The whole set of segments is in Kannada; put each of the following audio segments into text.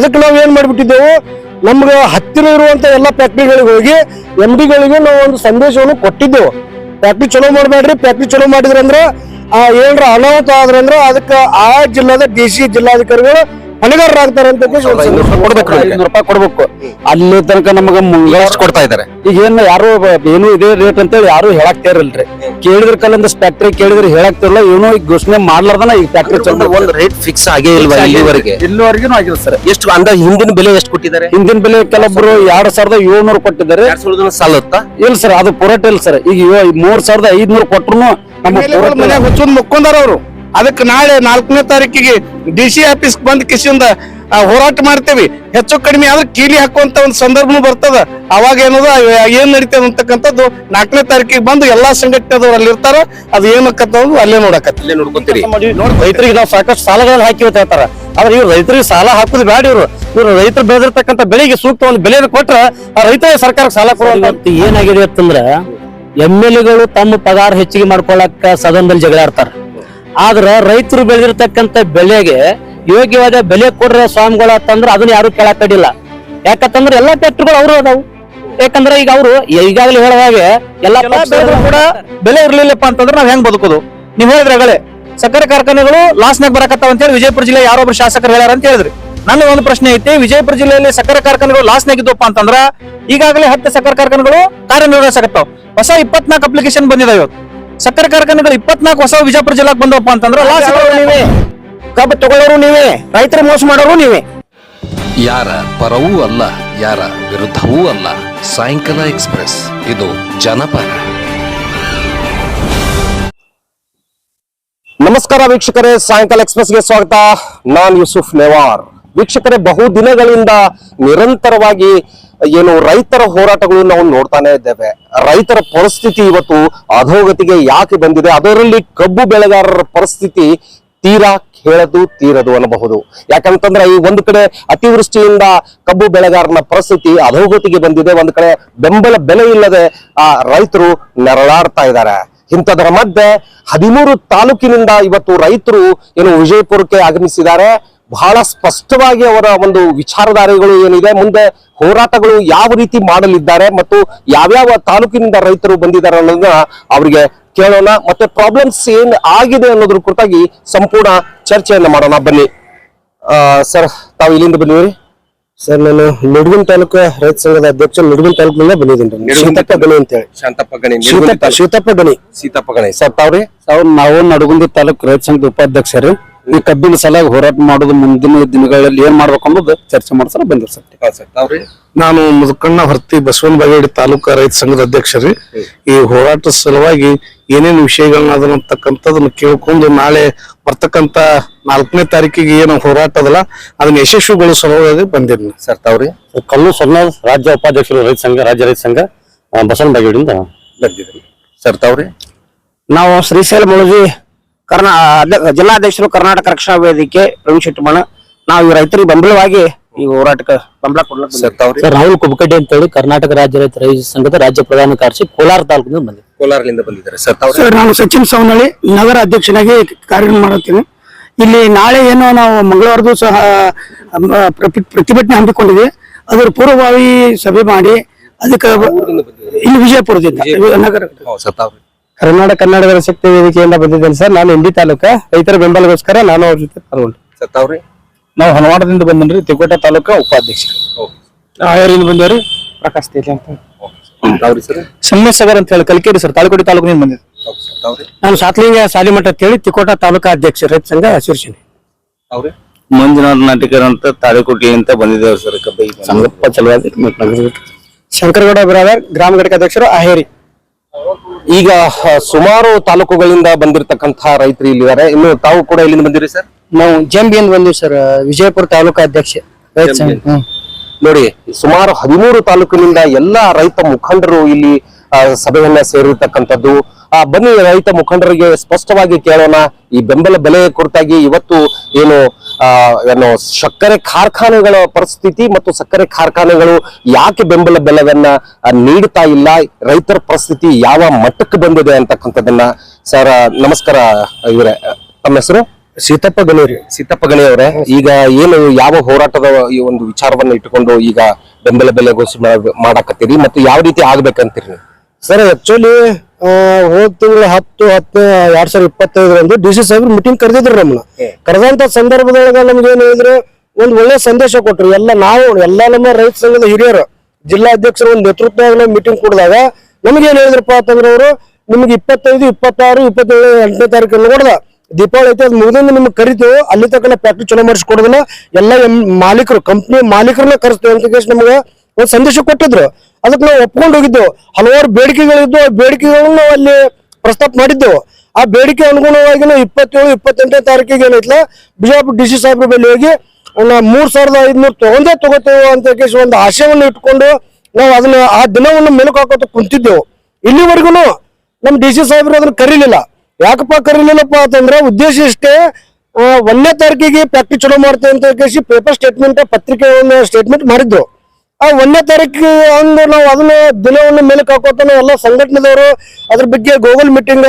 ಅದಕ್ಕೆ ನಾವು ಏನ್ ಮಾಡ್ಬಿಟ್ಟಿದ್ದೆವು? ನಮ್ಗೆ ಹತ್ತಿರ ಇರುವಂತ ಎಲ್ಲ ಫ್ಯಾಕ್ಟ್ರಿಗಳಿಗೆ ಹೋಗಿ ಎಂ ಡಿಗಳಿಗೆ ನಾವು ಒಂದು ಸಂದೇಶವನ್ನು ಕೊಟ್ಟಿದ್ದೆವು. ಫ್ಯಾಕ್ಟ್ರಿ ಚಲೋ ಮಾಡಬೇಡ್ರಿ ಫ್ಯಾಕ್ಟ್ರಿ ಚಲೋ ಮಾಡಿದ್ರಂದ್ರೆ, ಆ ಏನ್ರ ಅನಾಹುತ ಆದ್ರಂದ್ರೆ ಅದಕ್ಕೆ ಆ ಜಿಲ್ಲಾದ ಡಿ ಸಿ ಜಿಲ್ಲಾಧಿಕಾರಿಗಳು ಹೊಣೆಗಾರರಾಗ್ತಾರೆ ಅಂತ ಕೊಡ್ಬೇಕು ಐನೂರು ರೂಪಾಯಿ ಕೊಡ್ಬೇಕು. ಅಲ್ಲಿ ತನಕ ನಮಗೆ ಮುಂಗ ಕೊಡ್ತಾ ಇದ್ದಾರೆ. ಈಗ ಏನು ಯಾರು ಏನು ಇದೇ ರೇಟ್ ಅಂತೇಳಿ ಯಾರು ಹೇಳಕ್ ತೇರಲ್ರಿ. ಕೇಳಿದ್ರ ಕಲ್ಲಿಂದ ಫ್ಯಾಕ್ಟ್ರಿ ಕೇಳಿದ್ರೆ ಹೇಳಕ್ ತಿರಲ್ಲ. ಏನೋ ಈಗ ಘೋಷಣೆ ಮಾಡ್ಲಾರ್ದನ ಈಗ ಫ್ಯಾಕ್ಟ್ರಿ ಚಂದ್ರ ಒಂದು ರೇಟ್ ಫಿಕ್ಸ್ ಆಗೇ ಇಲ್ವಾ ಇಲ್ಲಿವರೆಗೆ? ಇಲ್ಲಿವರೆಗೂ ಆಗಿಲ್ಲ ಸರ್. ಎಷ್ಟು ಅಂದ ಹಿಂದಿನ ಬೆಲೆ ಎಷ್ಟು ಕೊಟ್ಟಿದ್ದಾರೆ? ಹಿಂದಿನ ಬೆಲೆ ಕೆಲವೊಬ್ರು ಎರಡ್ ಸಾವಿರದ ಏಳ್ನೂರು ಕೊಟ್ಟಿದ್ದಾರೆ. ಸಾಲುತ್ತಾ ಇಲ್ಲ ಸರ್ ಅದು ಪೂರಟ ಇಲ್ಲ ಸರ್. ಈಗ ಇವ- ಮೂರ್ ಸಾವಿರದ ಐದ್ನೂರು ಕೊಟ್ರು ನಮ್ಮ. ಮನ್ಯಾಗ ಮುಕ್ಕೊಂಡಾರ ಅವರು. ಅದಕ್ಕೆ ನಾಳೆ ನಾಲ್ಕನೇ ತಾರೀಕಿಗೆ ಡಿ ಸಿ ಆಫೀಸ್ ಬಂದ್ ಕಿಸಿಯಿಂದ ಹೋರಾಟ ಮಾಡ್ತೇವಿ. ಹೆಚ್ಚು ಕಡಿಮೆ ಆದ್ರೆ ಕೀಲಿ ಹಾಕುವಂತ ಒಂದು ಸಂದರ್ಭನೂ ಬರ್ತದ. ಅವಾಗ ಏನದ ಏನ್ ನಡೀತದ ಅಂತಕ್ಕಂಥದ್ದು ನಾಲ್ಕನೇ ತಾರೀಕಿಗೆ ಬಂದು ಎಲ್ಲಾ ಸಂಘಟನೆದವ್ರು ಅಲ್ಲಿ ಇರ್ತಾರ. ಅದು ಏನಕ್ಕಂತದ್ದು ಅಲ್ಲೇ ನೋಡಕತ್ತ. ನೋಡ್ಕೊತೀರಿ. ನೋಡ್ಕೊಂತೀರಿ. ರೈತರಿಗೆ ನಾವು ಸಾಕಷ್ಟು ಸಾಲಗಳನ್ನ ಹಾಕಿ ಅಂತ ಹೇಳ್ತಾರ. ಆದ್ರೆ ಇವ್ರು ರೈತರಿಗೆ ಸಾಲ ಹಾಕುದು ಬೇಡ ಇವ್ರು. ಇವ್ರು ರೈತರು ಬೆಳೆದಿರ್ತಕ್ಕಂಥ ಬೆಳೆಗೆ ಸೂಕ್ತ ಒಂದು ಬೆಲೆಯನ್ನು ಕೊಟ್ರ ಆ ರೈತ ಸರ್ಕಾರಕ್ಕೆ ಸಾಲ ಕೊಡುವಂತ ಏನಾಗಿದೆ ಅಂತಂದ್ರ ಎಂ ಎಲ್ ಎಗಳು ತಮ್ಮ ಪಗಾರ ಹೆಚ್ಚಿಗೆ ಮಾಡ್ಕೊಳಕ ಸದನದಲ್ಲಿ ಜಗಳ ಆಡ್ತಾರ ಆದ್ರ ರೈತರು ಬೆಳೆದಿರ್ತಕ್ಕಂಥ ಬೆಳೆಗೆ ಯೋಗ್ಯವಾದ ಬೆಲೆ ಕೊಡ್ರೆ ಸ್ವಾಮಿಗಳು ಅಂತಂದ್ರ ಅದನ್ನ ಯಾರು ಕೇಳಾಕಡಿಲ್ಲ ಯಾಕಂತಂದ್ರೆ ಎಲ್ಲಾ ಟ್ಯಾಕ್ಟರ್ಗಳು ಅವರು ಅದಾವು. ಯಾಕಂದ್ರೆ ಈಗ ಅವರು ಈಗಾಗಲೇ ಹೇಳುವ ಹಾಗೆ ಎಲ್ಲಾ ಕೂಡ ಬೆಲೆ ಇರ್ಲಿಲ್ಲಪ್ಪ ಅಂತಂದ್ರೆ ನಾವ್ ಹೆಂಗ್ ಬದುಕೋದು? ನೀವ್ ಹೇಳಿದ್ರೆ ಆಗಲೇ ಸಕ್ಕರೆ ಕಾರ್ಖಾನೆಗಳು ಲಾಸ್ನಾಗ ಬರಕತ್ತಾವ ಅಂತ ಹೇಳಿ ವಿಜಯಪುರ ಜಿಲ್ಲೆ ಯಾರೊಬ್ರು ಶಾಸಕರು ಹೇಳ್ಯಾರ ಅಂತ ಹೇಳಿದ್ರಿ. ನನ್ನ ಒಂದು ಪ್ರಶ್ನೆ ಐತಿ ವಿಜಯಪುರ ಜಿಲ್ಲೆಯಲ್ಲಿ ಸಕ್ಕರೆ ಕಾರ್ಖಾನೆಗಳು ಲಾಸ್ನಾಗ ಇದ್ದಪ್ಪ ಅಂತಂದ್ರ ಈಗಾಗಲೇ ಹತ್ತು ಸಕ್ಕರೆ ಕಾರ್ಖಾನೆಗಳು ಕಾರ್ಯನಿರ್ವಹಿಸಕತ್ತಾವ. ಹೊಸ ಇಪ್ಪತ್ನಾಲ್ಕು ಅಪ್ಲಿಕೇಶನ್ ಬಂದಿದಾವೆ ಇವತ್ತು. ಸಕ್ಕರೆ ಕಾರ್ಖಾನೆಗಳು ಇಪ್ಪತ್ನಾಲ್ಕು ಹೊಸ ವಿಜಯಪುರ ಜಿಲ್ಲಾಕ್ ಬಂದವಪ್ಪ ಅಂತಂದ್ರೆ ಲಾಸ್ ನೀವೇ. ಕಬ್ಬು ತಗೊಳ್ಳೋರು ನೀವೇ. ರೈತರ ಮೋಸ ಮಾಡೋರು ನೀವೇ. ಯಾರ ಪರವೂ ಅಲ್ಲ ಯಾರ ವಿರುದ್ಧವೂ ಅಲ್ಲ. ಸಾಯಂಕಾಲ ಎಕ್ಸ್ಪ್ರೆಸ್ ಇದು ಜನಪರ. ನಮಸ್ಕಾರ ವೀಕ್ಷಕರೇ ಸಾಯಂಕಾಲ ಎಕ್ಸ್ಪ್ರೆಸ್ಗೆ ಸ್ವಾಗತ. ನಾನ್ ಯೂಸುಫ್ ನೆವಾರ್. ವೀಕ್ಷಕರೇ ಬಹು ದಿನಗಳಿಂದ ನಿರಂತರವಾಗಿ ಏನು ರೈತರ ಹೋರಾಟಗಳು ನಾವು ನೋಡ್ತಾನೆ ಇದ್ದೇವೆ. ರೈತರ ಪರಿಸ್ಥಿತಿ ಇವತ್ತು ಅಧೋಗತಿಗೆ ಯಾಕೆ ಬಂದಿದೆ? ಅದರಲ್ಲಿ ಕಬ್ಬು ಬೆಳೆಗಾರರ ಪರಿಸ್ಥಿತಿ ತೀರಾ ಕೇಳದು ತೀರದು ಅನ್ನಬಹುದು. ಯಾಕಂತಂದ್ರೆ ಈ ಒಂದು ಕಡೆ ಅತಿವೃಷ್ಟಿಯಿಂದ ಕಬ್ಬು ಬೆಳೆಗಾರನ ಪರಿಸ್ಥಿತಿ ಅಧೋಗತಿಗೆ ಬಂದಿದೆ. ಒಂದು ಕಡೆ ಬೆಂಬಲ ಬೆಲೆ ಇಲ್ಲದೆ, ಆ, ರೈತರು ನೆರಳಾಡ್ತಾ ಇದ್ದಾರೆ. ಇಂಥದರ ಮಧ್ಯೆ ಹದಿಮೂರು ತಾಲೂಕಿನಿಂದ ಇವತ್ತು ರೈತರು ಏನು ವಿಜಯಪುರಕ್ಕೆ ಆಗಮಿಸಿದ್ದಾರೆ. ಬಹಳ ಸ್ಪಷ್ಟವಾಗಿ ಅವರ ಒಂದು ವಿಚಾರಧಾರೆಗಳು ಏನಿದೆ ಮುಂದೆ ಹೋರಾಟಗಳು ಯಾವ ರೀತಿ ಮಾಡಲಿದ್ದಾರೆ ಮತ್ತು ಯಾವ್ಯಾವ ತಾಲೂಕಿನಿಂದ ರೈತರು ಬಂದಿದ್ದಾರೆ ಅನ್ನೋದನ್ನ ಅವರಿಗೆ ಕೇಳೋಣ. ಮತ್ತೆ ಪ್ರಾಬ್ಲಮ್ಸ್ ಏನ್ ಆಗಿದೆ ಅನ್ನೋದ್ರ ಕುರಿತಾಗಿ ಸಂಪೂರ್ಣ ಚರ್ಚೆಯನ್ನ ಮಾಡೋಣ. ಬನ್ನಿ. ಆ, ಸರ್ ತಾವು ಇಲ್ಲಿಂದ ಬಂದಿರಿ ಸರ್ ನಾನು ನಿಡಗುನ್ ತಾಲೂಕು ರೈತ ಸಂಘದ ಅಧ್ಯಕ್ಷ ನಿಡಗುನ್ ತಾಲೂಕಿನಿಂದ ಬಂದಿದ್ದೀನಿ. ಶೀತಪ್ಪ ಗಣಿ ಅಂತ ಹೇಳಿ ಶಾಂತಪ್ಪ ಗಣಿ ಶೀತಪ್ಪ ಶೀತಪ್ಪ ಗಣಿ. ಸೀತಪ್ಪ ಗಣಿ. ಸರ್ ತಾವ್ರಿ ಸರ್ ನಾವು ನಡಗುಂದಿ ತಾಲೂಕು ರೈತ ಸಂಘದ ಉಪಾಧ್ಯಕ್ಷರು ಈ ಕಬ್ಬಿನ ಸಲಾಗಿ ಹೋರಾಟ ಮಾಡೋದು ಮುಂದಿನ ದಿನಗಳಲ್ಲಿ ಏನ್ ಮಾಡ್ಬೇಕು ಅನ್ನೋದು ಚರ್ಚೆ ಮಾಡ್ಸಲ್ಲ ಬಂದಿರ್ ಸರ್. ತಾವ್ರಿ? ನಾನು ಮುದುಕಣ್ಣ ಹೊರತಿ ಬಸವನ ಬಾಗೇಡಿ ತಾಲೂಕು ರೈತ ಸಂಘದ ಅಧ್ಯಕ್ಷರಿ. ಈ ಹೋರಾಟ ಸಲುವಾಗಿ ಏನೇನು ವಿಷಯಗಳನ್ನ ಅದನ್ನ ಕೇಳ್ಕೊಂಡು ನಾಳೆ ಬರ್ತಕ್ಕಂತ ನಾಲ್ಕನೇ ತಾರೀಕಿಗೆ ಏನು ಹೋರಾಟ ಅದಲ್ಲ ಅದನ್ನ ಯಶಸ್ವಿಗಳು ಸಲುವಾಗಿ ಬಂದಿದ್ದೀನಿ ಸರ್ ತಾವ್ರಿ? ಕಲ್ಲು ಸೊನ್ನ ರಾಜ್ಯ ಉಪಾಧ್ಯಕ್ಷರು ರೈತ ಸಂಘ ರಾಜ್ಯ ರೈತ ಸಂಘ ಬಸವನ ಬಾಗೇಡಿಯಿಂದ ಬಂದಿದ್ರಿ. ಸರ್ ತಾವ್ರಿ? ನಾವು ಶ್ರೀಶೈಲ ಮುಳುಜಿ ಕರ್ನಾ ಜಿಲ್ಲಾಧ್ಯಕ್ಷರು ಕರ್ನಾಟಕ ರಕ್ಷಣಾ ವೇದಿಕೆ ಪ್ರವೀಣ್ ಶೆಟ್ಟಿಮಣ ನಾವು ಈ ರೈತರಿಗೆ ಬೆಂಬಲವಾಗಿ ಈ ಹೋರಾಟಕ್ಕೆ ಬೆಂಬಲ ಕೊಡ್ಲಕ್ಕೆ ಸರ್ ರಾಹುಲ್ ಕುಬಕಡ್ಡಿ ಅಂತ ಹೇಳಿ ಕರ್ನಾಟಕ ರಾಜ್ಯ ರೈತ ರೈತ ಸಂಘದ ರಾಜ್ಯ ಪ್ರಧಾನ ಕಾರ್ಯದರ್ಶಿ ಕೋಲಾರ ತಾಲೂಕಿನಿಂದ ಬಂದಿದೆ ಕೋಲಾರದಿಂದ ಬಂದಿದ್ದಾರೆ. ಸರ್ ಸರ್ ನಾನು ಸಚಿನ್ ಸವನಳ್ಳಿ ನಗರ ಅಧ್ಯಕ್ಷನಾಗಿ ಕಾರ್ಯ ಮಾಡುತ್ತೇನೆ. ಇಲ್ಲಿ ನಾಳೆ ಏನು ನಾವು ಮಂಗಳವಾರದೂ ಸಹ ಪ್ರತಿ- ಪ್ರತಿಭಟನೆ ಹಮ್ಮಿಕೊಂಡಿದೆ. ಅದರ ಪೂರ್ವಭಾವಿ ಸಭೆ ಮಾಡಿ ಅದಕ್ಕೆ ಇಲ್ಲಿ ವಿಜಯಪುರದಿಂದ ನಗರ ಕರ್ನಾಟಕ ಕನ್ನಡದ ಶಕ್ತಿ ವೇದಿಕೆಯಿಂದ ಬಂದಿದ್ದೇನೆ ಸರ್. ನಾನು ಇಂಡಿ ತಾಲೂಕ ರೈತರ ಬೆಂಬಲಗೋಸ್ಕರ ನಾನು ಅವ್ರ ಜೊತೆ ಪಾಲ್ಗೊಂಡೆ. ಸರ್ ತಾವ್ರಿ? ನಾವು ಹನವಾಡದಿಂದ ಬಂದನ್ರಿ ತಿಕೋಟ ತಾಲೂಕಾ ಉಪಾಧ್ಯಕ್ಷ ಹಾವೇರಿಯಿಂದ ಬಂದವರು ಪ್ರಕಾಶ್ ತೇಲಿ ಅಂತ. ತಾವ್ರಿ ಸರ್? ಅಂತ ಹೇಳಿ ಕಲ್ಕೇರಿ ಸರ್ ತಾಲೂಕೋಟಿ ತಾಲೂಕಿನಿಂದ ಬಂದಿದೆ ಹೌದು ಸರ್ ತಾವ್ರಿ? ನಾನು ಸಾತ್ಲಿಂಗ ಸಾಲಿಮಠ ಅಂತ ಹೇಳಿ ತಿಕೋಟ ತಾಲೂಕಾ ಅಧ್ಯಕ್ಷ ರೈತ ಸಂಘ ಶಿರ್ಷಿನಿ ತಾವ್ರಿ? ಮಂಜುನಾಥ್ ನಾಟಿಕರ್ ಅಂತ ತಾಳಿಕೋಟಿ ಅಂತ ಬಂದಿದ್ದೇವೆ ಸರ್ ಕಬ್ಬಿ. ಸಂಗಪ್ಪ ಚಲವಾದಿ ಶಂಕರಗೌಡ ಬ್ರಾದರ್ ಗ್ರಾಮ ಘಟಕ ಅಧ್ಯಕ್ಷರು ಅಹೇರಿ ಈಗ ಸುಮಾರು ತಾಲೂಕುಗಳಿಂದ ಬಂದಿರತಕ್ಕಂತಹ ರೈತರು ಇಲ್ಲಿದ್ದಾರೆ. ಇನ್ನು ತಾವು ಕೂಡ ಇಲ್ಲಿಂದ ಬಂದಿರಿ ಸರ್? ನಾವು ಜಂಬಿಯಿಂದ ಬಂದಿವಿ ಸರ್ ವಿಜಯಪುರ ತಾಲೂಕಾ ಅಧ್ಯಕ್ಷ. ರೈತ ಸಂಘ ಹ್ಮ್. ನೋಡಿ ಸುಮಾರು ಹದಿಮೂರು ತಾಲೂಕಿನಿಂದ ಎಲ್ಲಾ ರೈತ ಮುಖಂಡರು ಇಲ್ಲಿ ಆ, ಸಭೆಯನ್ನ ಸೇರಿರ್ತಕ್ಕಂಥದ್ದು. ಆ ಬನ್ನಿ ರೈತ ಮುಖಂಡರಿಗೆ ಸ್ಪಷ್ಟವಾಗಿ ಕೇಳೋಣ. ಈ ಬೆಂಬಲ ಬೆಲೆ ಕುರಿತಾಗಿ ಇವತ್ತು ಏನು ಏನು ಸಕ್ಕರೆ ಕಾರ್ಖಾನೆಗಳ ಪರಿಸ್ಥಿತಿ ಮತ್ತು ಸಕ್ಕರೆ ಕಾರ್ಖಾನೆಗಳು ಯಾಕೆ ಬೆಂಬಲ ಬೆಲವನ್ನು ನೀಡ್ತಾ ಇಲ್ಲ ರೈತರ ಪರಿಸ್ಥಿತಿ ಯಾವ ಮಟ್ಟಕ್ಕೆ ಬಂದಿದೆ ಅಂತಕ್ಕಂಥದ್ದನ್ನ ಸರ್ ನಮಸ್ಕಾರ ಇವರೇ. ತಮ್ಮ ಹೆಸರು? ಸೀತಪ್ಪ ಗಣೇರಿ. ಸೀತಪ್ಪ ಗಣಿಯವರೇ ಈಗ ಏನು ಯಾವ ಹೋರಾಟದ ಈ ಒಂದು ವಿಚಾರವನ್ನ ಇಟ್ಟುಕೊಂಡು ಈಗ ಬೆಂಬಲ ಬೆಲೆ ಘೋಷಣೆ ಮಾಡ್- ಮಾಡಾಕತ್ತೀರಿ ಮತ್ತು ಯಾವ ರೀತಿ ಆಗ್ಬೇಕಂತೀರಿ ಸರ್ ಆಕ್ಚುಲಿ ಹೋದ್ ತಿಂಗಳು ಹತ್ತು ಹತ್ತು ಎರಡ್ ಸಾವಿರದ ಇಪ್ಪತ್ತೈದರಂದು ಡಿ ಸಿ ಸಾಹೇಬ್ರು ಮೀಟಿಂಗ್ ಕರೆದಿದ್ರು ನಮ್ಮನ್ನ ಕರೆದಂತ ಸಂದರ್ಭದೊಳಗ ನಮ್ಗೆ ಏನ್ ಹೇಳಿದ್ರು ಒಂದ್ ಒಳ್ಳೆ ಸಂದೇಶ ಕೊಟ್ರು. ಎಲ್ಲ ನಾವು ಎಲ್ಲ ನಮ್ಮ ರೈತ ಸಂಘದ ಹಿರಿಯರು ಜಿಲ್ಲಾ ಅಧ್ಯಕ್ಷರ ಒಂದು ನೇತೃತ್ವದಾಗ ಮೀಟಿಂಗ್ ಕೊಡಿದಾಗ ನಮ್ಗೆ ಏನ್ ಹೇಳಿದ್ರಪ್ಪ ಅಂತಂದ್ರೆ ಅವರು ನಿಮ್ಗೆ ಇಪ್ಪತ್ತೈದು ಇಪ್ಪತ್ತಾರು ಇಪ್ಪತ್ತೇಳು ಎಂಟನೇ ತಾರೀಕು ನೋಡ್ದ ದೀಪಾವಳಿ ಐತೆ ಅದು ಮುಗಿದಿಂದ ನಿಮ್ಗೆ ಕರಿತೀವಿ. ಅಲ್ಲಿ ತನಕ ಫ್ಯಾಕ್ಟ್ರಿ ಚಲೋ ಮಾಡಿಸ್ಕೊಡೋದಿಲ್ಲ ಎಲ್ಲ ಮಾಲೀಕರು ಕಂಪ್ನಿ ಮಾಲೀಕರನ್ನ ಕರೆಸ್ತೀವಿ ಅಂತ ಕೇಸ್ ನಮ್ಗೆ ಒಂದು ಸಂದೇಶ ಕೊಟ್ಟಿದ್ರು. ಅದಕ್ಕೆ ನಾವು ಒಪ್ಕೊಂಡು ಹೋಗಿದ್ದೆವು. ಹಲವಾರು ಬೇಡಿಕೆಗಳಿದ್ದು ಆ ಬೇಡಿಕೆಗಳನ್ನು ನಾವು ಅಲ್ಲಿ ಪ್ರಸ್ತಾಪ ಮಾಡಿದ್ದೆವು. ಆ ಬೇಡಿಕೆ ಅನುಗುಣವಾಗಿ ನಾವು ಇಪ್ಪತ್ತೇಳು, ಇಪ್ಪತ್ತೆಂಟನೇ ತಾರೀಕಿಗೆ ಏನೈತಲ್ಲ, ಬಿಜಾಪುರ ಡಿ ಸಿ ಸಾಹೇಬ್ರ ಬಳಿ ಹೋಗಿ ನಾವು ಮೂರ್ ಸಾವಿರದ ಐದ್ನೂರು ತಗೊಂಡೇ ತಗೋತೇವೆ ಅಂತ ಒಂದು ಆಶಯವನ್ನು ಇಟ್ಕೊಂಡು ನಾವು ಅದನ್ನ ಆ ದಿನವನ್ನು ಮೆಲುಕು ಹಾಕೋತ ಕುಂತಿದ್ದೆವು. ಇಲ್ಲಿವರೆಗೂ ನಮ್ಮ ಡಿ ಸಿ ಸಾಹೇಬ್ರು ಅದನ್ನ ಕರೀಲಿಲ್ಲ. ಯಾಕಪ್ಪ ಕರೀಲಿಲ್ಲಪ್ಪ ಅಂತಂದ್ರೆ ಉದ್ದೇಶ ಇಷ್ಟೇ ಒಂದನೇ ತಾರೀಕಿಗೆ ಫ್ಯಾಕ್ಟ್ರಿ ಚಲೋ ಮಾಡ್ತೇವೆ ಅಂತ ಕೇಸಿ ಪೇಪರ್ ಸ್ಟೇಟ್ಮೆಂಟ್ ಪತ್ರಿಕೆ ಸ್ಟೇಟ್ಮೆಂಟ್ ಮಾಡಿದ್ದು ಆ ಒಂದನೇ ತಾರೀಕು ಅಂದು ನಾವು ಅದನ್ನ ದಿನವನ್ನು ಮೇಲಕ್ಕೆ ಹಾಕೋತಾನೆ ಎಲ್ಲ ಸಂಘಟನೆದವರು, ಅದ್ರ ಬಗ್ಗೆ ಗೂಗಲ್ ಮೀಟಿಂಗ್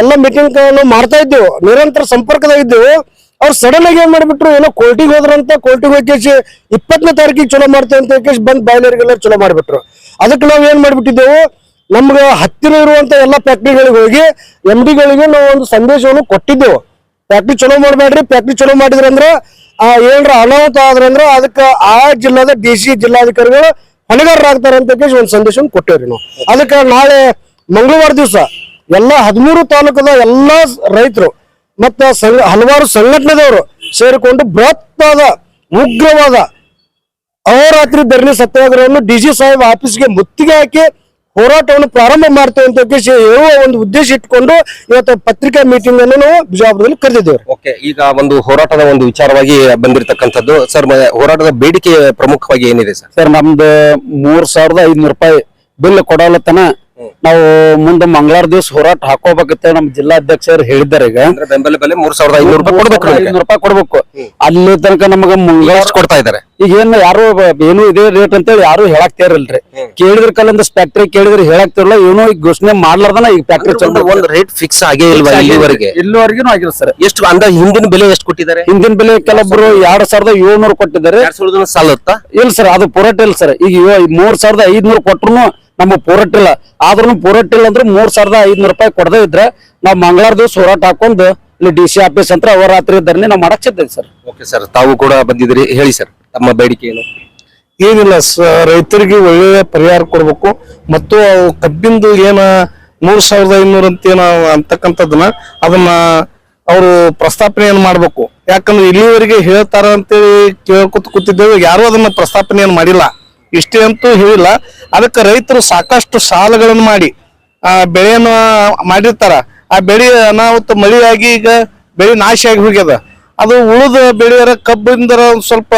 ಎಲ್ಲ ಮೀಟಿಂಗ್ ನಾವು ಮಾಡ್ತಾ ಇದ್ದೇವೆ. ನಿರಂತರ ಸಂಪರ್ಕದಾಗ ಇದ್ದೇವೆ. ಅವ್ರು ಸಡನ್ ಆಗಿ ಏನ್ ಮಾಡ್ಬಿಟ್ರು, ಏನೋ ಕೋರ್ಟಿಗೆ ಹೋದ್ರಂತ ಕೋರ್ಟಿಗೆ ಹೋಗಿ ಇಪ್ಪತ್ತನೇ ತಾರೀಕಿಗೆ ಚಲೋ ಮಾಡ್ತೇವೆ ಅಂತ ಕೇಸಿ ಬಂದ್ ಬಾಯ್ಲರ್ಗೆಲ್ಲ ಚಲೋ ಮಾಡ್ಬಿಟ್ರು. ಅದಕ್ಕೆ ನಾವು ಏನ್ ಮಾಡ್ಬಿಟ್ಟಿದ್ದೆವು, ನಮ್ಗೆ ಹತ್ತಿರ ಇರುವಂತ ಎಲ್ಲ ಫ್ಯಾಕ್ಟ್ರಿಗಳಿಗೆ ಹೋಗಿ ಎಂ ಡಿಗಳಿಗೆ ನಾವು ಒಂದು ಸಂದೇಶವನ್ನು ಕೊಟ್ಟಿದ್ದೆವು. ಫ್ಯಾಕ್ಟ್ರಿ ಚಲೋ ಮಾಡಬೇಡ್ರಿ ಫ್ಯಾಕ್ಟ್ರಿ ಚಲೋ ಮಾಡಿದ್ರಂದ್ರ ಆ ಏನ್ರ ಅನಾಹುತ ಅಂದ್ರೆ ಅದಕ್ಕೆ ಆ ಜಿಲ್ಲಾದ ಡಿ ಸಿ ಜಿಲ್ಲಾಧಿಕಾರಿಗಳು ಹೊಣೆಗಾರರಾಗ್ತಾರೆ ಅಂತ ಒಂದು ಸಂದೇಶ ಕೊಟ್ಟೇವ್ರಿ ನಾವು. ಅದಕ್ಕೆ ನಾಳೆ ಮಂಗಳವಾರ ದಿವಸ ಎಲ್ಲ ಹದಿಮೂರು ತಾಲೂಕದ ಎಲ್ಲಾ ರೈತರು ಮತ್ತ ಹಲವಾರು ಸಂಘಟನೆದವರು ಸೇರಿಕೊಂಡು ಬೃಹತ್ತಾದ, ಉಗ್ರವಾದ, ಅಹೋರಾತ್ರಿ ಧರಣಿ ಸತ್ಯಾಗ್ರಹವನ್ನು ಡಿ ಸಿ ಸಾಹೇಬ್ ಆಫೀಸ್ಗೆ ಮುತ್ತಿಗೆ ಹಾಕಿ ಹೋರಾಟವನ್ನು ಪ್ರಾರಂಭ ಮಾಡ್ತೇವೆ ಅಂತ ಉದ್ದೇಶ ಹೇಳುವ ಒಂದು ಉದ್ದೇಶ ಇಟ್ಕೊಂಡು ಇವತ್ತು ಪತ್ರಿಕಾ ಮೀಟಿಂಗ್ ಅನ್ನು ನಾವು ಬಿಜಾಪುರದಲ್ಲಿ ಕರೆದಿದ್ದೇವೆ. ಓಕೆ ಈಗ ಒಂದು ಹೋರಾಟದ ಒಂದು ವಿಚಾರವಾಗಿ ಬಂದಿರತಕ್ಕಂಥದ್ದು. ಸರ್ ಹೋರಾಟದ ಬೇಡಿಕೆ ಪ್ರಮುಖವಾಗಿ ಏನಿದೆ ಸರ್? ಸರ್ ನಮ್ದು ಮೂರ್ ಸಾವಿರದ ಐದ್ನೂರು ರೂಪಾಯಿ ಬಿಲ್ ಕೊಡಲತನ ನಾವು ಮುಂದೆ ಮಂಗಳವಾರ ದಿವಸ ಹೋರಾಟ ಹಾಕೋಬೇಕಂತ ಜಿಲ್ಲಾ ಜಿಲ್ಲಾಧ್ಯಕ್ಷರು ಹೇಳಿದ್ದಾರೆ ಈಗ. ಅಂದ್ರೆ ಬೆಂಬಲ ಬೆಲೆ ಮೂರ್ ಸಾವಿರದ ಐನೂರು ರೂಪಾಯಿ ಕೊಡ್ಬೇಕು. ರೂಪಾಯಿ ಕೊಡ್ಬೇಕು. ಅಲ್ಲಿ ತನಕ ನಮಗ ಮಂಗಳವಾರ ಕೊಡ್ತಾ ಇದಾರೆ ಈಗ ಏನ್ ಯಾರು ಏನು ಇದೇ ರೇಟ್ ಅಂತೇಳಿ ಯಾರು ಹೇಳಕ್ ತಯಾರಿಲ್ರಿ. ಕೇಳಿದ್ರ ಕಲ್ಲಿಂದ ಫ್ಯಾಕ್ಟ್ರಿ ಕೇಳಿದ್ರೆ ಹೇಳಕ್ ತಿರಲ್ಲ ಏನೋ ಈಗ ಘೋಷಣೆ ಮಾಡ್ಲಾರ್ದನ ಈಗ ಫ್ಯಾಕ್ಟ್ರಿ ಒಂದು ಒಂದು ರೇಟ್ ಫಿಕ್ಸ್ ಆಗೇ ಇಲ್ವಾ ಇಲ್ಲಿವರೆಗೆ? ಇಲ್ಲಿವರೆಗೂ ಆಗಿಲ್ಲ ಸರ್. ಎಷ್ಟು ಅಂದ ಹಿಂದಿನ ಬೆಲೆ ಎಷ್ಟು ಕೊಟ್ಟಿದ್ದಾರೆ? ಹಿಂದಿನ ಬೆಲೆ ಕೆಲವೊಬ್ರು ಎರಡ್ ಸಾವಿರದ ಏಳ್ನೂರು ಕೊಟ್ಟಿದ್ದಾರೆ. ಸಾಲ ಸಾಲತ್ತಾ? ಇಲ್ಲ ಸರ್ ಅದು ಪುರಟ ಇಲ್ಲ ಸರ್. ಈಗ ಮೂರ್ ಸಾವಿರದ ಐದ್ನೂರು ಕೊಟ್ರು ನಮಗ್ ಪೊರಟಿಲ್ಲ ಇಲ್ಲ ಆದ್ರೂ ಪೂರಟ್ಟಿಲ್ಲ ಇಲ್ಲ ಅಂದ್ರೆ ಮೂರ್ ಸಾವಿರದ ಐದ್ನೂರು ರೂಪಾಯಿ ಕೊಡದೇ ಇದ್ರೆ ನಾವು ಮಂಗಳವಾರ ದಿವಸ ಹೋರಾಟ ಹಾಕೊಂಡು ಇಲ್ಲಿ ಡಿ ಸಿ ಆಫೀಸ್ ಅಂತ ಅವರಾತ್ರಿ ಧರಣಿ ನಾವ್ ಮಾಡಕ್ ಸಿದ್ಧ ಸರ್. ಓಕೆ ಸರ್ ತಾವು ಕೂಡ ಬಂದಿದ್ರಿ ಹೇಳಿ ಸರ್ ತಮ್ಮ ಬೇಡಿಕೆ ಏನು? ಏನಿಲ್ಲ ಸ ರೈತರಿಗೆ ಒಳ್ಳೆಯ ಪರಿಹಾರ ಕೊಡಬೇಕು. ಮತ್ತು ಅವು ಕಬ್ಬಿಂದು ಏನ ಮೂರ್ ಸಾವಿರದ ಐನೂರು ಅಂತ ಏನ ಅಂತಕ್ಕಂಥದ್ದನ್ನ ಅದನ್ನ ಅವರು ಪ್ರಸ್ತಾಪನೆಯನ್ನು ಮಾಡಬೇಕು. ಯಾಕಂದ್ರೆ ಇಲ್ಲಿವರೆಗೆ ಹೇಳ್ತಾರ ಅಂತೇಳಿ ಕೇಳ್ಕೊತ ಕೂತಿದ್ದೇವೆ ಯಾರು ಅದನ್ನ ಪ್ರಸ್ತಾಪನೆಯನ್ನು ಮಾಡಿಲ್ಲ. ಇಷ್ಟೇ ಅಂತೂ ಹೇಳಿಲ್ಲ. ಅದಕ್ಕೆ ರೈತರು ಸಾಕಷ್ಟು ಸಾಲಗಳನ್ನು ಮಾಡಿ, ಆ, ಬೆಳೆಯನ್ನು ಮಾಡಿರ್ತಾರ. ಆ ಬೆಳೆ ಅನಾಹುತ ಮಳೆಯಾಗಿ ಈಗ ಬೆಳೆ ನಾಶ ಆಗಿ ಹೋಗ್ಯದ. ಅದು ಉಳಿದ ಬೆಳೆಯರ ಕಬ್ಬಿಂದ ಸ್ವಲ್ಪ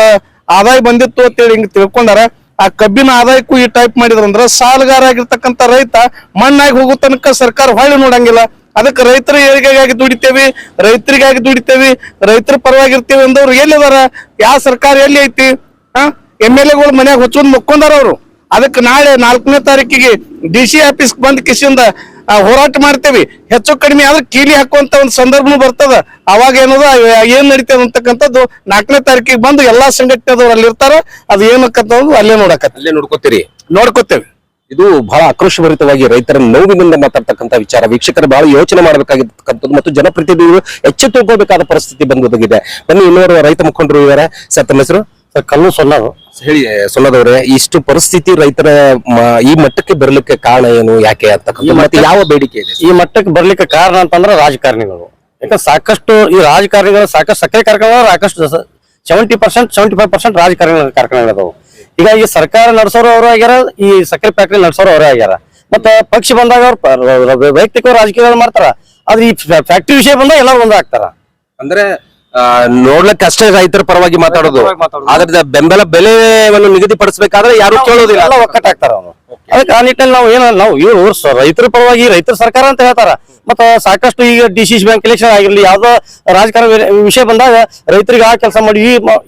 ಆದಾಯ ಬಂದಿತ್ತು ಅಂತೇಳಿ ಹಿಂಗೆ ತಿಳ್ಕೊಂಡಾರ. ಆ ಕಬ್ಬಿನ ಆದಾಯಕ್ಕೂ ಈ ಟೈಪ್ ಮಾಡಿದ್ರಂದ್ರ ಸಾಲಗಾರ ಆಗಿರ್ತಕ್ಕಂಥ ರೈತ ಮಣ್ಣಾಗಿ ಹೋಗೋ ತನಕ ಸರ್ಕಾರ ಹೊಳ್ಳಿ ನೋಡಂಗಿಲ್ಲ. ಅದಕ್ಕೆ ರೈತರ ಏಳಿಗೆಗಾಗಿ ದುಡಿತೇವಿ, ರೈತರಿಗಾಗಿ ದುಡಿತೇವಿ, ರೈತರ ಪರವಾಗಿರ್ತೇವಿ ಅಂದವ್ರು ಎಲ್ಲಿದಾರ? ಯಾವ ಸರ್ಕಾರ ಎಲ್ಲಿ ಐತಿ? ಆ? ಎಂ ಎಲ್ ಎಗಳು ಮನ್ಯಾಗ ಹೊಚ್ಕೊಂಡ್ ಮುಕ್ಕೊಂಡಾರ ಅವರು. ಅದಕ್ಕೆ ನಾಳೆ ನಾಲ್ಕನೇ ತಾರೀಕಿಗೆ ಡಿ ಸಿ ಆಫೀಸ್ ಬಂದ್ ಕಿಸಿಯಿಂದ ಹೋರಾಟ ಮಾಡ್ತೇವಿ. ಹೆಚ್ಚು ಕಡಿಮೆ ಆದ್ರೆ ಕೀಲಿ ಹಾಕುವಂತ ಒಂದು ಸಂದರ್ಭನೂ ಬರ್ತದ. ಅವಾಗ ಏನದ ಏನ್ ನಡೀತದ ಅಂತಕ್ಕಂಥದ್ದು ನಾಲ್ಕನೇ ತಾರೀಕಿಗೆ ಬಂದು ಎಲ್ಲಾ ಸಂಘಟನೆದವ್ರು ಅಲ್ಲಿ ಇರ್ತಾರ. ಅದು ಏನಕ್ಕಂತ ಅಲ್ಲೇ ನೋಡಕತ್ತ ಅಲ್ಲೇ ನೋಡ್ಕೋತೀರಿ. ನೋಡ್ಕೋತೇವೆ. ಇದು ಬಹಳ ಆಕ್ರೋಶಭರಿತವಾಗಿ ರೈತರ ನೋವಿನಿಂದ ಮಾತಾಡ್ತಕ್ಕಂಥ ವಿಚಾರ. ವೀಕ್ಷಕರು ಬಹಳ ಯೋಚನೆ ಮಾಡಬೇಕಾಗಿರ್ತಕ್ಕಂಥದ್ದು ಮತ್ತು ಜನಪ್ರತಿನಿಧಿಗಳು ಎಚ್ಚೆತ್ತುಕೋಬೇಕಾದ ಪರಿಸ್ಥಿತಿ ಬಂದೊದಗಿದೆ. ಬನ್ನಿ ಇನ್ನೋರು ರೈತ ಮುಖಂಡರು ಇದ್ದಾರೆ ಸರ್ ತಮ್ಮ ಹೆಸರು? ಕಲ್ಲು ಸೊಲ್ಲರು. ಹೇಳಿ ಸೊಲ್ಲದವ್ರೆ ಇಷ್ಟು ಪರಿಸ್ಥಿತಿ ರೈತರ ಈ ಮಟ್ಟಕ್ಕೆ ಬರಲಿಕ್ಕೆ ಕಾರಣ ಏನು ಯಾಕೆ ಅಂತಕ್ಕಂಥ ಮತ್ತೆ ಯಾವ ಬೇಡಿಕೆ ಇದೆ? ಈ ಮಟ್ಟಕ್ಕೆ ಬರ್ಲಿಕ್ಕೆ ಕಾರಣ ಅಂತಂದ್ರೆ ರಾಜಕಾರಣಿಗಳು. ಯಾಕಂದ್ರೆ ಸಾಕಷ್ಟು ಈ ರಾಜಕಾರಣಿಗಳು ಸಾಕಷ್ಟು ಸಕ್ಕರೆ ಕಾರ್ಖಾನೆಗಳು ಸಾಕಷ್ಟು seventy percent seventy five percent ರಾಜಕಾರಣ ಕಾರ್ಖಾನೆಗಳದಾವು. ಈಗ ಈ ಸರ್ಕಾರ ನಡೆಸೋರು ಅವರು ಆಗ್ಯಾರ ಈ ಸಕ್ಕರೆ ಫ್ಯಾಕ್ಟ್ರಿ ನಡೆಸೋರು ಅವರೇ ಆಗ್ಯಾರ. ಮತ್ತೆ ಪಕ್ಷ ಬಂದಾಗ ಅವ್ರು ವೈಯಕ್ತಿಕ ರಾಜಕೀಯ ಮಾಡ್ತಾರ. ಆದ್ರೆ ಈ ಫ್ಯಾಕ್ಟ್ರಿ ವಿಷಯ ಬಂದಾಗ ಎಲ್ಲರೂ ಒಂದಾಗ್ತಾರ ಅಂದ್ರೆ ನೋಡ್ಲಿಕ್ಕೆ ಅಷ್ಟೇ ರೈತರ ಪರವಾಗಿ ಮಾತಾಡೋದು. ಆದ್ರೆ ಬೆಂಬಲ ಬೆಲೆಯನ್ನು ನಿಗದಿಪಡಿಸಬೇಕಾದ್ರೆ ಯಾರು ಕೇಳೋದಿಲ್ಲ. ಎಲ್ಲ ಒಕ್ಕಟ್ಟಾಗ್ತಾರ ಅದಕ್ಕೆ ಆ ನಿಟ್ಟಿನಲ್ಲಿ ನಾವು ಏನ ನಾವು ಇವ್ರು ರೈತರ ಪರವಾಗಿ ರೈತರ ಸರ್ಕಾರ ಅಂತ ಹೇಳ್ತಾರ. ಮತ್ತ ಸಾಕಷ್ಟು ಈಗ ಡಿ ಸಿ ಬ್ಯಾಂಕ್ ಎಲೆಕ್ಷನ್ ಆಗಿರ್ಲಿ ಯಾವ್ದೋ ರಾಜಕಾರಣ ವಿಷಯ ಬಂದಾಗ ರೈತರಿಗೆ ಆ ಕೆಲಸ ಮಾಡಿ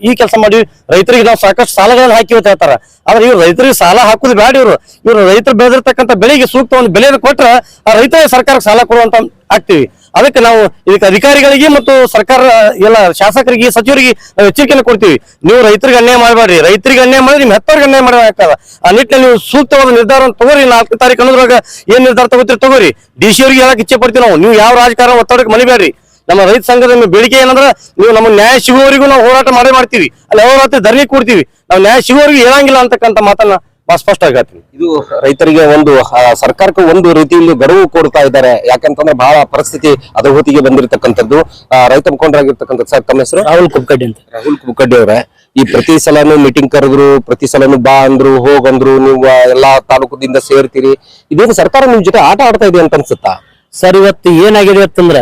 ಈ ಕೆಲಸ ಮಾಡಿ ರೈತರಿಗೆ ನಾವು ಸಾಕಷ್ಟು ಸಾಲಗಳನ್ನ ಹಾಕಿ ಅಂತ ಹೇಳ್ತಾರ. ಆದ್ರೆ ಇವ್ರು ರೈತರಿಗೆ ಸಾಲ ಹಾಕುದು ಬೇಡ ಇವ್ರು. ಇವ್ರು ರೈತರು ಬೆಳೆದಿರ್ತಕ್ಕಂಥ ಬೆಳೆಗೆ ಸೂಕ್ತ ಒಂದು ಬೆಲೆಯನ್ನು ಕೊಟ್ರೆ ಆ ರೈತ ಸರ್ಕಾರಕ್ಕೆ ಸಾಲ ಕೊಡುವಂತ ಆಗ್ತೀವಿ. ಅದಕ್ಕೆ ನಾವು ಇದಕ್ಕೆ ಅಧಿಕಾರಿಗಳಿಗೆ ಮತ್ತು ಸರ್ಕಾರ, ಎಲ್ಲ ಶಾಸಕರಿಗೆ, ಸಚಿವರಿಗೆ ನಾವು ಎಚ್ಚರಿಕೆಯನ್ನು ಕೊಡ್ತೀವಿ. ನೀವು ರೈತರಿಗೆ ಅನ್ಯಾಯ ಮಾಡಬೇಡ್ರಿ. ರೈತರಿಗೆ ಅನ್ಯಾಯ ಮಾಡಿ ನಿಮ್ಮ ಹೆತ್ತವ್ರಿಗೆ ಅನ್ಯಾಯ ಮಾಡಬೇಕಾದ ಆ ನಿಟ್ಟಿನಲ್ಲಿ ನೀವು ಸೂಕ್ತವಾದ ನಿರ್ಧಾರ ತಗೋರಿ. ನಾಲ್ಕು ತಾರೀಕು ಅನ್ನೋದ್ರಾಗ ಏನ್ ನಿರ್ಧಾರ ತಗೋತೀರಿ ತಗೋರಿ. ಡಿ ಸಿ ಅವರಿಗೆ ಹೇಳಕ್ ಇಚ್ಛೆ ಪಡ್ತೀವಿ ನಾವು. ನೀವು ಯಾವ ರಾಜಕಾರಣ ಒತ್ತಡಕ್ಕೆ ಮಲಿಬೇಡ್ರಿ ನಮ್ಮ ರೈತ ಸಂಘದ ಬೇಡಿಕೆ ಏನಂದ್ರೆ ನೀವು ನಮ್ಮ ನ್ಯಾಯ ಸಿಗುವವರೆಗೂ ನಾವು ಹೋರಾಟ ಮಾಡೇ ಮಾಡ್ತೀವಿ. ಅಲ್ಲಿ ಹೋರಾಟ ಧರಣಿ ಕೊಡ್ತೀವಿ. ನಾವು ನ್ಯಾಯ ಸಿಗುವವರೆಗೂ ಹೇಳಂಗಿಲ್ಲ ಅಂತಕ್ಕಂಥ ಮಾತನ್ನ ಬಹಳ ಸ್ಪಷ್ಟವಾಗಿ ಹೇಳ್ತೀನಿ. ಇದು ರೈತರಿಗೆ ಒಂದು ಸರ್ಕಾರಕ್ಕೆ ಒಂದು ರೀತಿಯಲ್ಲಿ ಗಡುವು ಕೊಡ್ತಾ ಇದ್ದಾರೆ. ಯಾಕಂತಂದ್ರೆ ಬಹಳ ಪರಿಸ್ಥಿತಿ ಅದೋಗತಿಗೆ ಬಂದಿರತಕ್ಕಂಥದ್ದು. ಆ, ರೈತ ಮುಖಂಡರಾಗಿರ್ತಕ್ಕಂಥ ಸರ್ ತಮ್ಮ ಹೆಸರು? ರಾಹುಲ್ ಕುಬ್ಕಡ್ಡಿ ಅಂತ. ರಾಹುಲ್ ಕುಬ್ಕಡ್ಡಿ ಅವರೇ. ಈ ಪ್ರತಿ ಸಲನು ಮೀಟಿಂಗ್ ಕರೆದ್ರು ಪ್ರತಿ ಸಲನು ಬಾ ಅಂದ್ರು ಹೋಗಂದ್ರು ನೀವು ಎಲ್ಲಾ ತಾಲೂಕದಿಂದ ಸೇರ್ತೀರಿ. ಇದೇನು ಸರ್ಕಾರ ನಿಮ್ ಜೊತೆ ಆಟ ಆಡ್ತಾ ಇದೆ ಅಂತ ಅನ್ಸುತ್ತಾ? ಸರ್ ಇವತ್ತು ಏನಾಗಿದೆ ಅಂತಂದ್ರ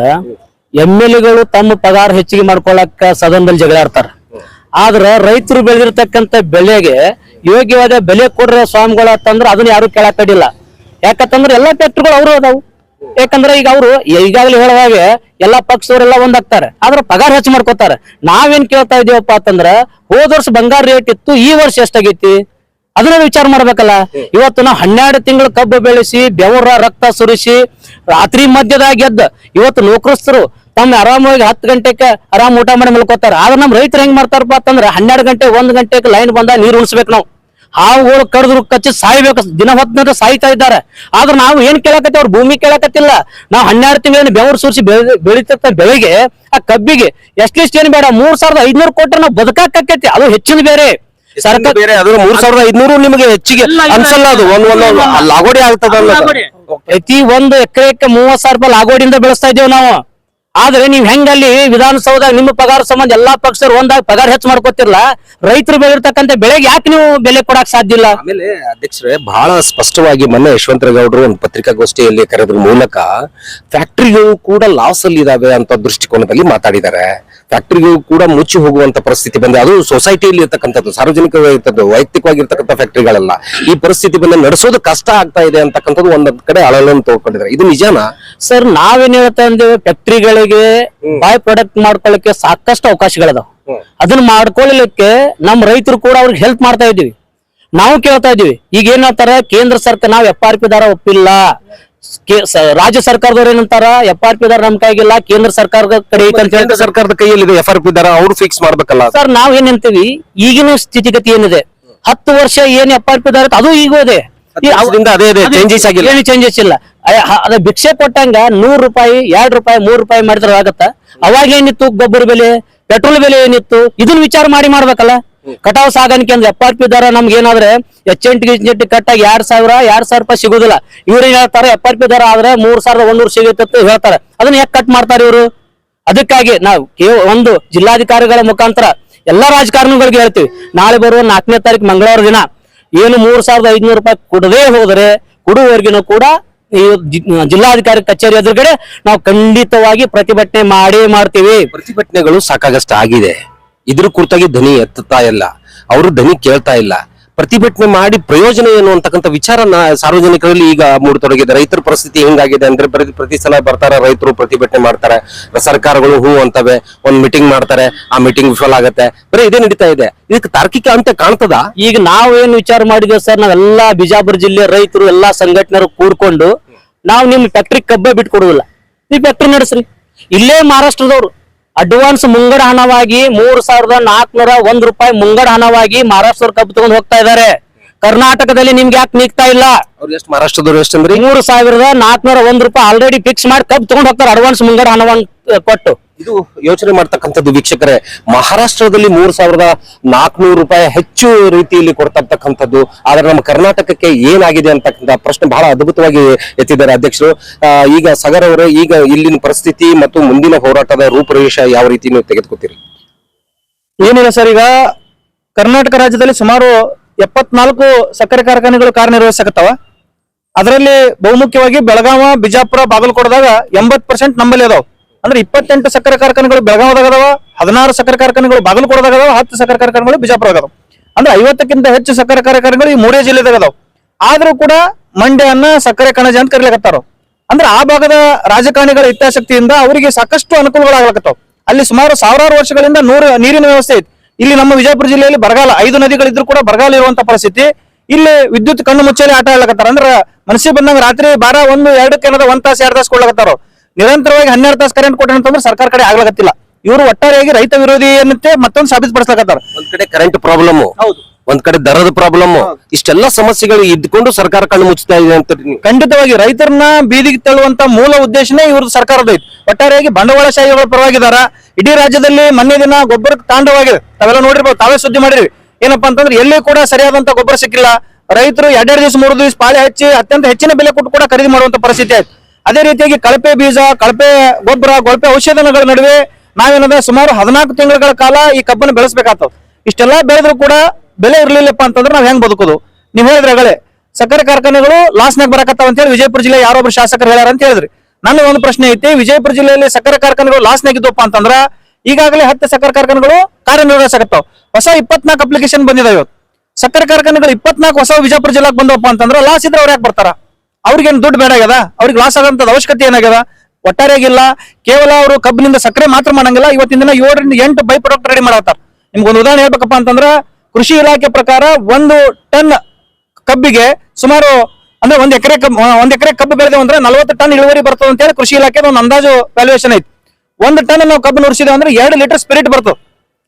ಎಂ ಎಲ್ ಎಗಳು ತಮ್ಮ ಪಗಾರ ಹೆಚ್ಚಿಗೆ ಮಾಡ್ಕೊಳಕ್ಕ ಸದನದಲ್ಲಿ ಜಗಳ ಆಡ್ತಾರ ಆದ್ರ ರೈತರು ಬೆಳೆದಿರ್ತಕ್ಕಂಥ ಬೆಳೆಗೆ ಯೋಗ್ಯವಾದ ಬೆಲೆ ಕೊಡ್ರೆ ಸ್ವಾಮಿಗಳ ತಂದ್ರೆ ಅದನ್ನ ಯಾರು ಕೇಳಕ್ಕಡಿಲ್ಲ ಯಾಕಂತಂದ್ರೆ ಎಲ್ಲಾ ಫ್ಯಾಕ್ಟ್ರಿಗಳು ಅವರು ಅದಾವು. ಯಾಕಂದ್ರೆ ಈಗ ಅವರು ಈಗಾಗಲೇ ಹೇಳುವಾಗೆ ಎಲ್ಲಾ ಪಕ್ಷದವರೆಲ್ಲ ಒಂದಾಗ್ತಾರೆ ಆದ್ರೆ ಪಗಾರ ಹೆಚ್ಚು ಮಾಡ್ಕೋತಾರೆ. ನಾವೇನ್ ಕೇಳ್ತಾ ಇದೀವಪ್ಪ ಅಂತಂದ್ರ ಹೋದ ವರ್ಷ ಬಂಗಾರ ರೇಟ್ ಇತ್ತು, ಈ ವರ್ಷ ಎಷ್ಟಾಗೈತಿ? ಅದನ್ನ ವಿಚಾರ ಮಾಡ್ಬೇಕಲ್ಲ. ಇವತ್ತು ನಾವು ಹನ್ನೆರಡು ತಿಂಗಳು ಕಬ್ಬು ಬೆಳೆಸಿ, ಬೆವರ ರಕ್ತ ಸುರಿಸಿ, ರಾತ್ರಿ ಮಧ್ಯದಾಗ ಎದ್ದ. ಇವತ್ತು ನೌಕರಸ್ಥರು ತಮ್ಮ ಆರಾಮಾಗಿ ಹತ್ತು ಗಂಟೆಗೆ ಆರಾಮ್ ಊಟ ಮಾಡಿ ಮಲ್ಕೋತಾರ. ಆದ್ರೆ ನಮ್ ರೈತರು ಹೆಂಗ್ ಮಾಡ್ತಾರಪ್ಪ ಅಂತಂದ್ರೆ ಹನ್ನೆರಡು ಗಂಟೆ ಒಂದ್ ಗಂಟೆಗೆ ಲೈನ್ ಬಂದ ನೀರು ಉಳಿಸ್ಬೇಕು ನಾವು. ಹಾವುಗಳು ಕಡ್ದ್ರು ಕಚ್ಚಿ ಸಾಯ್ಬೇಕು. ದಿನ ಹೊತ್ತಿನ ಸಾಯ್ತಾ ಇದ್ದಾರೆ. ಆದ್ರೆ ನಾವು ಏನ್ ಕೇಳಕತ್ತಿ ಅವ್ರ ಭೂಮಿ ಕೇಳಕತ್ತಿಲ್ಲ. ನಾವು ಹನ್ನೆರಡು ತಿಂಗಳಿನ ಬೆವರು ಸುರಿಸಿ ಬೆಳಿತ ಬೆಳೆಗೆ ಆ ಕಬ್ಬಿಗೆ. ಎಷ್ಟಿಷ್ಟು ಏನ್ ಬೇಡ ಮೂರ್ ಸಾವಿರದ ಐದ್ನೂರು ಕೊಟ್ರೆ ನಾವು ಬದುಕಾಕೈತಿ ಅದು ಹೆಚ್ಚಿನ ಬೇರೆ. ಸರ್ಕಾರ ಬೇರೆ. ಅದು ಮೂರ್ ಸಾವಿರದ ಐದ್ನೂರು ನಿಮಗೆ ಹೆಚ್ಚಿಗೆ ಅನ್ಸಲ್ಲ ಅದು. ಒಂದ್ ಒಂದ್. ಲಾಗೋಡಿ ಆಗ್ತದ. ಪ್ರತಿ ಒಂದು ಎಕರೆಕ್ಕೆ ಮೂವತ್ ಸಾವಿರ ರೂಪಾಯಿ ಲಾಗೋಡಿಯಿಂದ ಬೆಳೆಸ್ತಾ ಇದ್ದೇವೆ ನಾವು. ಆದ್ರೆ ನೀವ್ ಹೆಂಗಲ್ಲಿ ವಿಧಾನಸೌಧ ನಿಮ್ಮ ಪಗಾರ ಸಂಬಂಧ ಎಲ್ಲಾ ಪಕ್ಷರು ಒಂದಾಗ ಪಗಾರ ಹೆಚ್ಚು ಮಾಡ್ಕೋತಿರ್ಲ, ರೈತರು ಬೆಳಿರ್ತಕ್ಕಂಥ ಬೆಳೆಗೆ ಯಾಕೆ ನೀವು ಬೆಲೆ ಕೊಡಕ್ ಸಾಧ್ಯ ಇಲ್ಲ? ಆಮೇಲೆ ಅಧ್ಯಕ್ಷರೇ, ಬಹಳ ಸ್ಪಷ್ಟವಾಗಿ ಮೊನ್ನೆ ಯಶವಂತರೇಗೌಡರು ಒಂದು ಪತ್ರಿಕಾಗೋಷ್ಠಿಯಲ್ಲಿ ಕರೆದ್ರ ಮೂಲಕ ಫ್ಯಾಕ್ಟರಿಗಳು ಕೂಡ ಲಾಸ್ ಅಲ್ಲಿ ಇದಾವೆ ಅಂತ ದೃಷ್ಟಿಕೋನದಲ್ಲಿ ಮಾತಾಡಿದ್ದಾರೆ. ಫ್ಯಾಕ್ಟರಿಗಳು ಕೂಡ ಮುಚ್ಚಿ ಹೋಗುವಂತ ಪರಿಸ್ಥಿತಿ ಬಂದ ಅದು ಸೊಸೈಟಿಯಲ್ಲಿ ಇರ್ತಕ್ಕಂಥದ್ದು ಸಾರ್ವಜನಿಕವಾಗಿರ್ತದ್ದು ವೈಯಕ್ತಿಕವಾಗಿರ್ತಕ್ಕಂಥ ಫ್ಯಾಕ್ಟರಿಗಳಲ್ಲ ಈ ಪರಿಸ್ಥಿತಿ ಬಂದ ನಡೆಸೋದು ಕಷ್ಟ ಆಗ್ತಾ ಇದೆ ಅಂತಕ್ಕಂಥದ್ದು ಒಂದೊಂದ್ ಕಡೆ ಅಳಲನ್ನು ತಗೊಂಡಿದ್ದಾರೆ. ಇದು ನಿಜಾನಾ? ಸರ್ ನಾವೇನ್ ಹೇಳ್ತಾ ಇದ್ದೇವೆ ಫ್ಯಾಕ್ಟರಿಗಳಿಗೆ ಬಾಯ್ ಪ್ರಾಡಕ್ಟ್ ಮಾಡ್ಕೊಳ್ಳಿಕ್ಕೆ ಸಾಕಷ್ಟು ಅವಕಾಶಗಳದಾವ. ಅದನ್ನ ಮಾಡ್ಕೊಳ್ಳಲಿಕ್ಕೆ ನಮ್ಮ ರೈತರು ಕೂಡ ಅವ್ರಿಗೆ ಹೆಲ್ಪ್ ಮಾಡ್ತಾ ಇದೀವಿ ನಾವು ಕೇಳ್ತಾ ಇದೀವಿ ಈಗ ಏನ್ ಹೇಳ್ತಾರೆ? ಕೇಂದ್ರ ಸರ್ಕಾರ ನಾವ್ ಎಫ್ ಆರ್ ಪಿ ದಾರ ಒಪ್ಪಿಲ್ಲ. ರಾಜ್ಯ ಸರ್ಕಾರದವ್ರು ಏನಂತಾರ ಎಫ್ ಆರ್ ಪಿ ದಾರ ನಮ್ ಕೈಗಿಲ್ಲ ಕೇಂದ್ರ ಸರ್ಕಾರದ ಕಡೆ ಕೇಂದ್ರ ಸರ್ಕಾರದ ಕೈಯಲ್ಲಿ ಎಫ್ ಆರ್ ಪಿ ದರ ಅವ್ರು ಫಿಕ್ಸ್ ಮಾಡ್ಬೇಕಲ್ಲ. ಸರ್ ನಾವ್ ಏನ್ ಅಂತೀವಿ ಈಗಿನ ಸ್ಥಿತಿಗತಿ ಏನಿದೆ? ಹತ್ತು ವರ್ಷ ಏನ್ ಎಫ್ ಆರ್ ಪಿ ದಾರ ಅದು ಈಗ ಇದೆ ಇದೆ, ಆಗಿಲ್ಲ. ಏನು ಚೇಂಜಸ್ ಇಲ್ಲ. ಅದ ಭಿಕ್ಷೆ ಕೊಟ್ಟಂಗ ನೂರ್ ರೂಪಾಯಿ ಎರಡ್ ರೂಪಾಯಿ ಮೂರ್ ರೂಪಾಯಿ ಮಾಡಿದ್ರೆ ಆಗತ್ತ? ಅವಾಗ ಏನಿತ್ತು ಗೊಬ್ಬರ ಬೆಲೆ ಪೆಟ್ರೋಲ್ ಬೆಲೆ ಏನಿತ್ತು? ಇದನ್ನ ವಿಚಾರ ಮಾಡಿ ಮಾಡ್ಬೇಕಲ್ಲ. ಕಟಾವ್ ಸಾಗಾಣಿಕೆ ಅಂದ್ರೆ ಎಫ್ ಪಿ ದರ ನಮ್ಗೆ ಏನಾದ್ರೆ ಎಚ್ ಗಿಚ್ಚೆಂಟ್ ಕಟ್ಟಾಗಿ ಎರಡ್ ಸಾವಿರ ಎರಡ್ ಸಾವಿರ ರೂಪಾಯಿ ಸಿಗುದಿಲ್ಲ. ಇವ್ರು ಏನ್ ಹೇಳ್ತಾರೆ ಎಫ್ ಪಿ ದರ ಆದ್ರೆ ಮೂರ್ ಸಾವಿರದ ಒಂದೂರು ಸಿಗುತ್ತೆ ಅಂತ ಹೇಳ್ತಾರೆ. ಅದನ್ನ ಯಾಕೆ ಕಟ್ ಮಾಡ್ತಾರೆ ಇವರು? ಅದಕ್ಕಾಗಿ ನಾವು ಒಂದು ಜಿಲ್ಲಾಧಿಕಾರಿಗಳ ಮುಖಾಂತರ ಎಲ್ಲಾ ರಾಜಕಾರಣಿಗಳಿಗೆ ಹೇಳ್ತೀವಿ, ನಾಳೆ ಬರುವ ನಾಲ್ಕನೇ ತಾರೀಕು ಮಂಗಳವಾರ ದಿನ ಏನು ಮೂರ್ ಸಾವಿರದ ಐದ್ನೂರು ರೂಪಾಯಿ ಕೊಡದೇ ಹೋದರೆ ಕೊಡುವವರೆಗಿನೂ ಕೂಡ ಈ ಜಿಲ್ಲಾಧಿಕಾರಿ ಕಚೇರಿ ಎದುರುಗಡೆ ನಾವು ಖಂಡಿತವಾಗಿ ಪ್ರತಿಭಟನೆ ಮಾಡೇ ಮಾಡ್ತೀವಿ. ಪ್ರತಿಭಟನೆಗಳು ಸಾಕಾಗಷ್ಟು ಆಗಿದೆ ಇದ್ರ ಕುರಿತಾಗಿ ಧ್ವನಿ ಎತ್ತುತ್ತಾ ಇಲ್ಲ. ಅವರು ಧ್ವನಿ ಕೇಳ್ತಾ ಇಲ್ಲ. ಪ್ರತಿಭಟನೆ ಮಾಡಿ ಪ್ರಯೋಜನ ಏನು ಅಂತಕ್ಕಂಥ ವಿಚಾರನ ಸಾರ್ವಜನಿಕರಲ್ಲಿ ಈಗ ಮೂಡತೊಡಗಿದೆ. ರೈತರ ಪರಿಸ್ಥಿತಿ ಹೆಂಗಾಗಿದೆ ಅಂದ್ರೆ ಪ್ರತಿ ಪ್ರತಿ ಸಲ ಬರ್ತಾರೆ, ರೈತರು ಪ್ರತಿಭಟನೆ ಮಾಡ್ತಾರೆ. ಸರ್ಕಾರಗಳು ಹೂ ಅಂತವೆ, ಒಂದ್ ಮೀಟಿಂಗ್ ಮಾಡ್ತಾರೆ, ಆ ಮೀಟಿಂಗ್ ವಿಫಲ ಆಗತ್ತೆ. ಬರೀ ಇದೇ ನಡೀತಾ ಇದೆ. ಇದಕ್ಕೆ ತಾರ್ಕಿಕ ಅಂತ ಕಾಣ್ತದ? ಈಗ ನಾವು ಏನ್ ವಿಚಾರ ಮಾಡಿದ್ವಿ ಸರ್, ನಾವೆಲ್ಲಾ ಬಿಜಾಪುರ ಜಿಲ್ಲೆ ರೈತರು, ಎಲ್ಲಾ ಸಂಘಟನೆರು ಕೂಡ್ಕೊಂಡು ನಾವು ನಿಮ್ ಫ್ಯಾಕ್ಟ್ರಿ ಕಬ್ಬೆ ಬಿಟ್ಕೊಡುದಿಲ್ಲ ನೀವು ಫ್ಯಾಕ್ಟ್ರಿ ನಡೆಸ್ರಿ. ಇಲ್ಲೇ ಮಹಾರಾಷ್ಟ್ರದವ್ರು ಅಡ್ವಾನ್ಸ್ ಮುಂಗಡ ಹಣವಾಗಿ ಮೂರ್ ಸಾವಿರದ ನಾಲ್ಕನೂರ ಒಂದ್ ರೂಪಾಯಿ ಮುಂಗಡ ಹಣವಾಗಿ ಮಹಾರಾಷ್ಟ್ರ ಕಬ್ಬು ತಗೊಂಡ್ ಹೋಗ್ತಾ ಇದಾರೆ ಕರ್ನಾಟಕದಲ್ಲಿ ನಿಮ್ಗೆ ಯಾಕೆ ನೀಗ್ತಾ ಇಲ್ಲ? ಅವ್ರು ಎಷ್ಟು ಮಹಾರಾಷ್ಟ್ರದವ್ರು ಮೂರು ಸಾವಿರದ ನಾಲ್ಕನೂರ ಒಂದ್ ರೂಪಾಯಿ ಆಲ್ರೆಡಿ ಫಿಕ್ಸ್ ಮಾಡಿ ಕಬ್ಬು ತಗೊಂಡ್ ಹೋಗ್ತಾರೆ ಅಡ್ವಾನ್ಸ್ ಮುಂಗಡ ಹಣವನ್ನು ಕೊಟ್ಟು. ಇದು ಯೋಚನೆ ಮಾಡ್ತಕ್ಕಂಥದ್ದು ವೀಕ್ಷಕರೇ, ಮಹಾರಾಷ್ಟ್ರದಲ್ಲಿ ಮೂರ್ ಸಾವಿರದ ನಾಲ್ಕನೂರು ರೂಪಾಯಿ ಹೆಚ್ಚು ರೀತಿಯಲ್ಲಿ ಕೊಡ್ತಕ್ಕಂಥದ್ದು, ಆದ್ರೆ ನಮ್ಮ ಕರ್ನಾಟಕಕ್ಕೆ ಏನಾಗಿದೆ ಅಂತಕ್ಕಂಥ ಪ್ರಶ್ನೆ ಬಹಳ ಅದ್ಭುತವಾಗಿ ಎತ್ತಿದ್ದಾರೆ ಅಧ್ಯಕ್ಷರು. ಈಗ ಸಗರ್ ಅವರು, ಈಗ ಇಲ್ಲಿನ ಪರಿಸ್ಥಿತಿ ಮತ್ತು ಮುಂದಿನ ಹೋರಾಟದ ರೂಪುರೇಷ ಯಾವ ರೀತಿ ನೀವು ತೆಗೆದುಕೊತೀರಿ? ಏನಿಲ್ಲ ಸರ್, ಈಗ ಕರ್ನಾಟಕ ರಾಜ್ಯದಲ್ಲಿ ಸುಮಾರು ಎಪ್ಪತ್ನಾಲ್ಕು ಸಕ್ಕರೆ ಕಾರ್ಖಾನೆಗಳು ಕಾರ್ಯನಿರ್ವಹಿಸಕತ್ತವ. ಅದರಲ್ಲಿ ಬಹುಮುಖ್ಯವಾಗಿ ಬೆಳಗಾವ, ಬಿಜಾಪುರ, ಬಾಗಲಕೋಟದಾಗ ಎಂಬತ್ ಪರ್ಸೆಂಟ್ ನಮ್ಮಲ್ಲಿ ಅದಾವ. ಅಂದ್ರೆ ಇಪ್ಪತ್ತೆಂಟು ಸಕ್ಕರೆ ಕಾರ್ಖಾನೆಗಳು ಬೆಳಗಾವದಾಗ ಅದಾವ, ಹದಿನಾರು ಸಕ್ಕರೆ ಕಾರ್ಖಾನೆಗಳು ಬಾಗಲಕೋಟದಾಗ ಅದಾವ, ಹತ್ತು ಸಕ್ಕರೆ ಕಾರ್ಖಾನೆಗಳು ಬಿಜಾಪುರದಾಗ ಅದಾವ. ಅಂದ್ರೆ ಐವತ್ತಕ್ಕಿಂತ ಹೆಚ್ಚು ಸಕ್ಕರೆ ಕಾರ್ಖಾನೆಗಳು ಈ ಮೂರೇ ಜಿಲ್ಲೆದಾಗ ಅದಾವ. ಆದ್ರೂ ಕೂಡ ಮಂಡ್ಯನ್ನ ಸಕ್ಕರೆ ಕಣಜ ಅಂತ ಕರಿಲಕತ್ತಾರ. ಅಂದ್ರೆ ಆ ಭಾಗದ ರಾಜಕಾರಣಿಗಳ ಹಿತಾಸಕ್ತಿಯಿಂದ ಅವರಿಗೆ ಸಾಕಷ್ಟು ಅನುಕೂಲಗಳಾಗ್ಲಕತ್ತಾವ. ಅಲ್ಲಿ ಸುಮಾರು ಸಾವಿರಾರು ವರ್ಷಗಳಿಂದ ನೂರು ನೀರಿನ ವ್ಯವಸ್ಥೆ ಐತಿ. ಇಲ್ಲಿ ನಮ್ಮ ವಿಜಯಪುರ ಜಿಲ್ಲೆಯಲ್ಲಿ ಬರಗಾಲ, ಐದು ನದಿಗಳಿದ್ರು ಕೂಡ ಬರಗಾಲ ಇರುವಂತ ಪರಿಸ್ಥಿತಿ. ಇಲ್ಲಿ ವಿದ್ಯುತ್ ಕಣ್ಣು ಮುಚ್ಚಲಿ ಆಟ ಆಡ್ಲಕತ್ತಾರ. ಅಂದ್ರ ಮನಸ್ಸಿಗೆ ಬಂದಂಗ ರಾತ್ರಿ ಬಾರ ಒಂದು ಎರಡಕ್ಕೆ ಏನದ ಒಂದ್ ತಾಸು, ಎರಡು ತಾಸು ಕೊಡ್ಲಕತ್ತಾರ. ನಿರಂತರವಾಗಿ ಹನ್ನೆರಡು ತಾಸು ಕರೆಂಟ್ ಕೊಟ್ಟೆ ಅಂತಂದ್ರೆ ಸರ್ಕಾರ ಕಡೆ ಆಗ್ಲಾಗತ್ತಿಲ್ಲ ಇವರು ಒಟ್ಟಾರೆಯಾಗಿ ರೈತ ವಿರೋಧಿ ಅನ್ನತ್ತೆ ಮತ್ತೊಂದು ಸಾಬೀತುಪಡಿಸ್ಲಾಕತ್ತಾರ ಒಂದ್ ಕಡೆ ಕರೆಂಟ್ ಪ್ರಾಬ್ಲಮ್ ಹೌದು. ಒಂದ್ ಕಡೆ ದರದ ಪ್ರಾಬ್ಲಮ್ ಇಷ್ಟೆಲ್ಲ ಸಮಸ್ಯೆಗಳು ಇದ್ಕೊಂಡು ಸರ್ಕಾರ ಕಣ್ಣು ಮುಚ್ಚುತ್ತಾ ಇದೆ ಅಂತ ನೀವು ಖಂಡಿತವಾಗಿ ರೈತರನ್ನ ಬೀದಿಗೆ ತಳ್ಳುವಂತ ಮೂಲ ಉದ್ದೇಶನೇ ಇವ್ರದ್ದು ಸರ್ಕಾರದ ಐತಿ. ಒಟ್ಟಾರೆಯಾಗಿ ಬಂಡವಾಳಶಾಹಿಗಳ ಪರವಾಗಿದಾರ. ಇಡೀ ರಾಜ್ಯದಲ್ಲಿ ಮೊನ್ನೆ ದಿನ ಗೊಬ್ಬರ ತಾಂಡವಾಗಿದೆ. ತಾವೆಲ್ಲ ನೋಡಿರ್ಬೋದು ತಾವೇ ಸುದ್ದಿ ಮಾಡಿರಿ. ಏನಪ್ಪಾ ಅಂತಂದ್ರೆ ಎಲ್ಲಿ ಕೂಡ ಸರಿಯಾದಂತ ಗೊಬ್ಬರ ಸಿಕ್ಕಿಲ್ಲ. ರೈತರು ಎರಡೆರಡು ದಿವಸ ಮೂರು ದಿವಸ ಪಾಳಿ ಹಚ್ಚಿ ಅತ್ಯಂತ ಹೆಚ್ಚಿನ ಬೆಲೆ ಕೊಟ್ಟು ಕೂಡ ಖರೀದಿ ಮಾಡುವಂತ ಪರಿಸ್ಥಿತಿ ಆಯ್ತು. ಅದೇ ರೀತಿಯಾಗಿ ಕಳಪೆ ಬೀಜ, ಕಳಪೆ ಗೊಬ್ಬರ ಕಳಪೆ ಔಷಧಗಳ ನಡುವೆ ನಾವೇನಂದ್ರೆ ಸುಮಾರು ಹದಿನಾಲ್ಕು ತಿಂಗಳ ಕಾಲ ಈ ಕಬ್ಬನ್ನು ಬೆಳೆಸಬೇಕಾಗ್ತದೆ. ಇಷ್ಟೆಲ್ಲ ಬೆಳೆದ್ರು ಕೂಡ ಬೆಲೆ ಇರ್ಲಿಲ್ಲಪ್ಪ ಅಂತಂದ್ರೆ ನಾವ್ ಹೆಂಗ್ ಬದುಕೋದು? ನೀವ್ ಹೇಳಿದ್ರಗಳೇ ಸಕ್ಕರೆ ಕಾರ್ಖಾನೆಗಳು ಲಾಸ್ನಾಗ ಬರಕತ್ತಾವ ಅಂತ ಹೇಳಿ ವಿಜಯಪುರ ಜಿಲ್ಲೆ ಯಾರೊಬ್ರು ಶಾಸಕರು ಹೇಳ್ಯಾರ ಅಂತ ಹೇಳಿದ್ರಿ. ನನ್ನ ಒಂದು ಪ್ರಶ್ನೆ ಐತಿ, ವಿಜಯಪುರ ಜಿಲ್ಲೆಯಲ್ಲಿ ಸಕ್ಕರೆ ಕಾರ್ಖಾನೆಗಳು ಲಾಸ್ನಾಗಿದ್ದಪ್ಪ ಅಂತಂದ್ರ ಈಗಾಗಲೇ ಹತ್ತು ಸಕ್ಕರೆ ಕಾರ್ಖಾನೆಗಳು ಕಾರ್ಯನಿರ್ವಹಿಸಕತ್ತಾವ. ಹೊಸ ಇಪ್ಪತ್ನಾಲ್ಕು ಅಪ್ಲಿಕೇಶನ್ ಬಂದಿದಾವೆ ಇವತ್ತು. ಸಕ್ಕರೆ ಕಾರ್ಖಾನೆಗಳು ಇಪ್ಪತ್ನಾಲ್ಕು ಹೊಸ ವಿಜಯಪುರ ಜಿಲ್ಲಾಕ್ ಬಂದವಪ್ಪ ಅಂತಂದ್ರೆ ಲಾಸ್ ಇದ್ರೆ ಅವ್ರು ಯಾಕೆ ಬರ್ತಾರ? ಅವ್ರಿಗೇನು ದುಡ್ಡು ಬೇಡ ಆಗ್ಯದ? ಅವ್ರಿಗೆ ಲಾಸ್ ಆಗೋಂಥದ್ದು ಅವಶ್ಯಕತೆ ಏನಾಗ್ಯದ ಒಟ್ಟಾರೆಯಾಗಿಲ್ಲ. ಕೇವಲ ಅವರು ಕಬ್ಬಿನಿಂದ ಸಕ್ಕರೆ ಮಾತ್ರ ಮಾಡಂಗಿಲ್ಲ. ಇವತ್ತಿನ ದಿನ ಏಳರಿಂದ ಎಂಟು ಬೈ ಪ್ರಾಡಕ್ಟ್ ರೆಡಿ ಮಾಡತ್ತಾರ. ನಿಮ್ಗೊಂದು ಉದಾಹರಣೆ ಹೇಳ್ಬೇಕಪ್ಪ ಅಂತಂದ್ರ ಕೃಷಿ ಇಲಾಖೆ ಪ್ರಕಾರ ಒಂದು ಟನ್ ಕಬ್ಬಿಗೆ ಸುಮಾರು ಅಂದ್ರೆ ಒಂದ್ ಎಕರೆ ಕಬ್ಬು ಒಂದ್ ಎಕರೆ ಕಬ್ಬು ಬೆಳೆದೇವು ಅಂದ್ರೆ ನಲವತ್ತು ಟನ್ ಇಳುವರಿ ಬರ್ತದೆ ಅಂತ ಹೇಳಿ ಕೃಷಿ ಇಲಾಖೆ ಒಂದು ಅಂದಾಜು ವ್ಯಾಲ್ಯೂಯೇಷನ್ ಐತಿ. ಒಂದು ಟನ್ ನಾವು ಕಬ್ಬು ನುರಿಸಿದೆ ಅಂದ್ರೆ ಎರಡು ಲೀಟರ್ ಸ್ಪಿರಿಟ್ ಬರ್ತದೆ.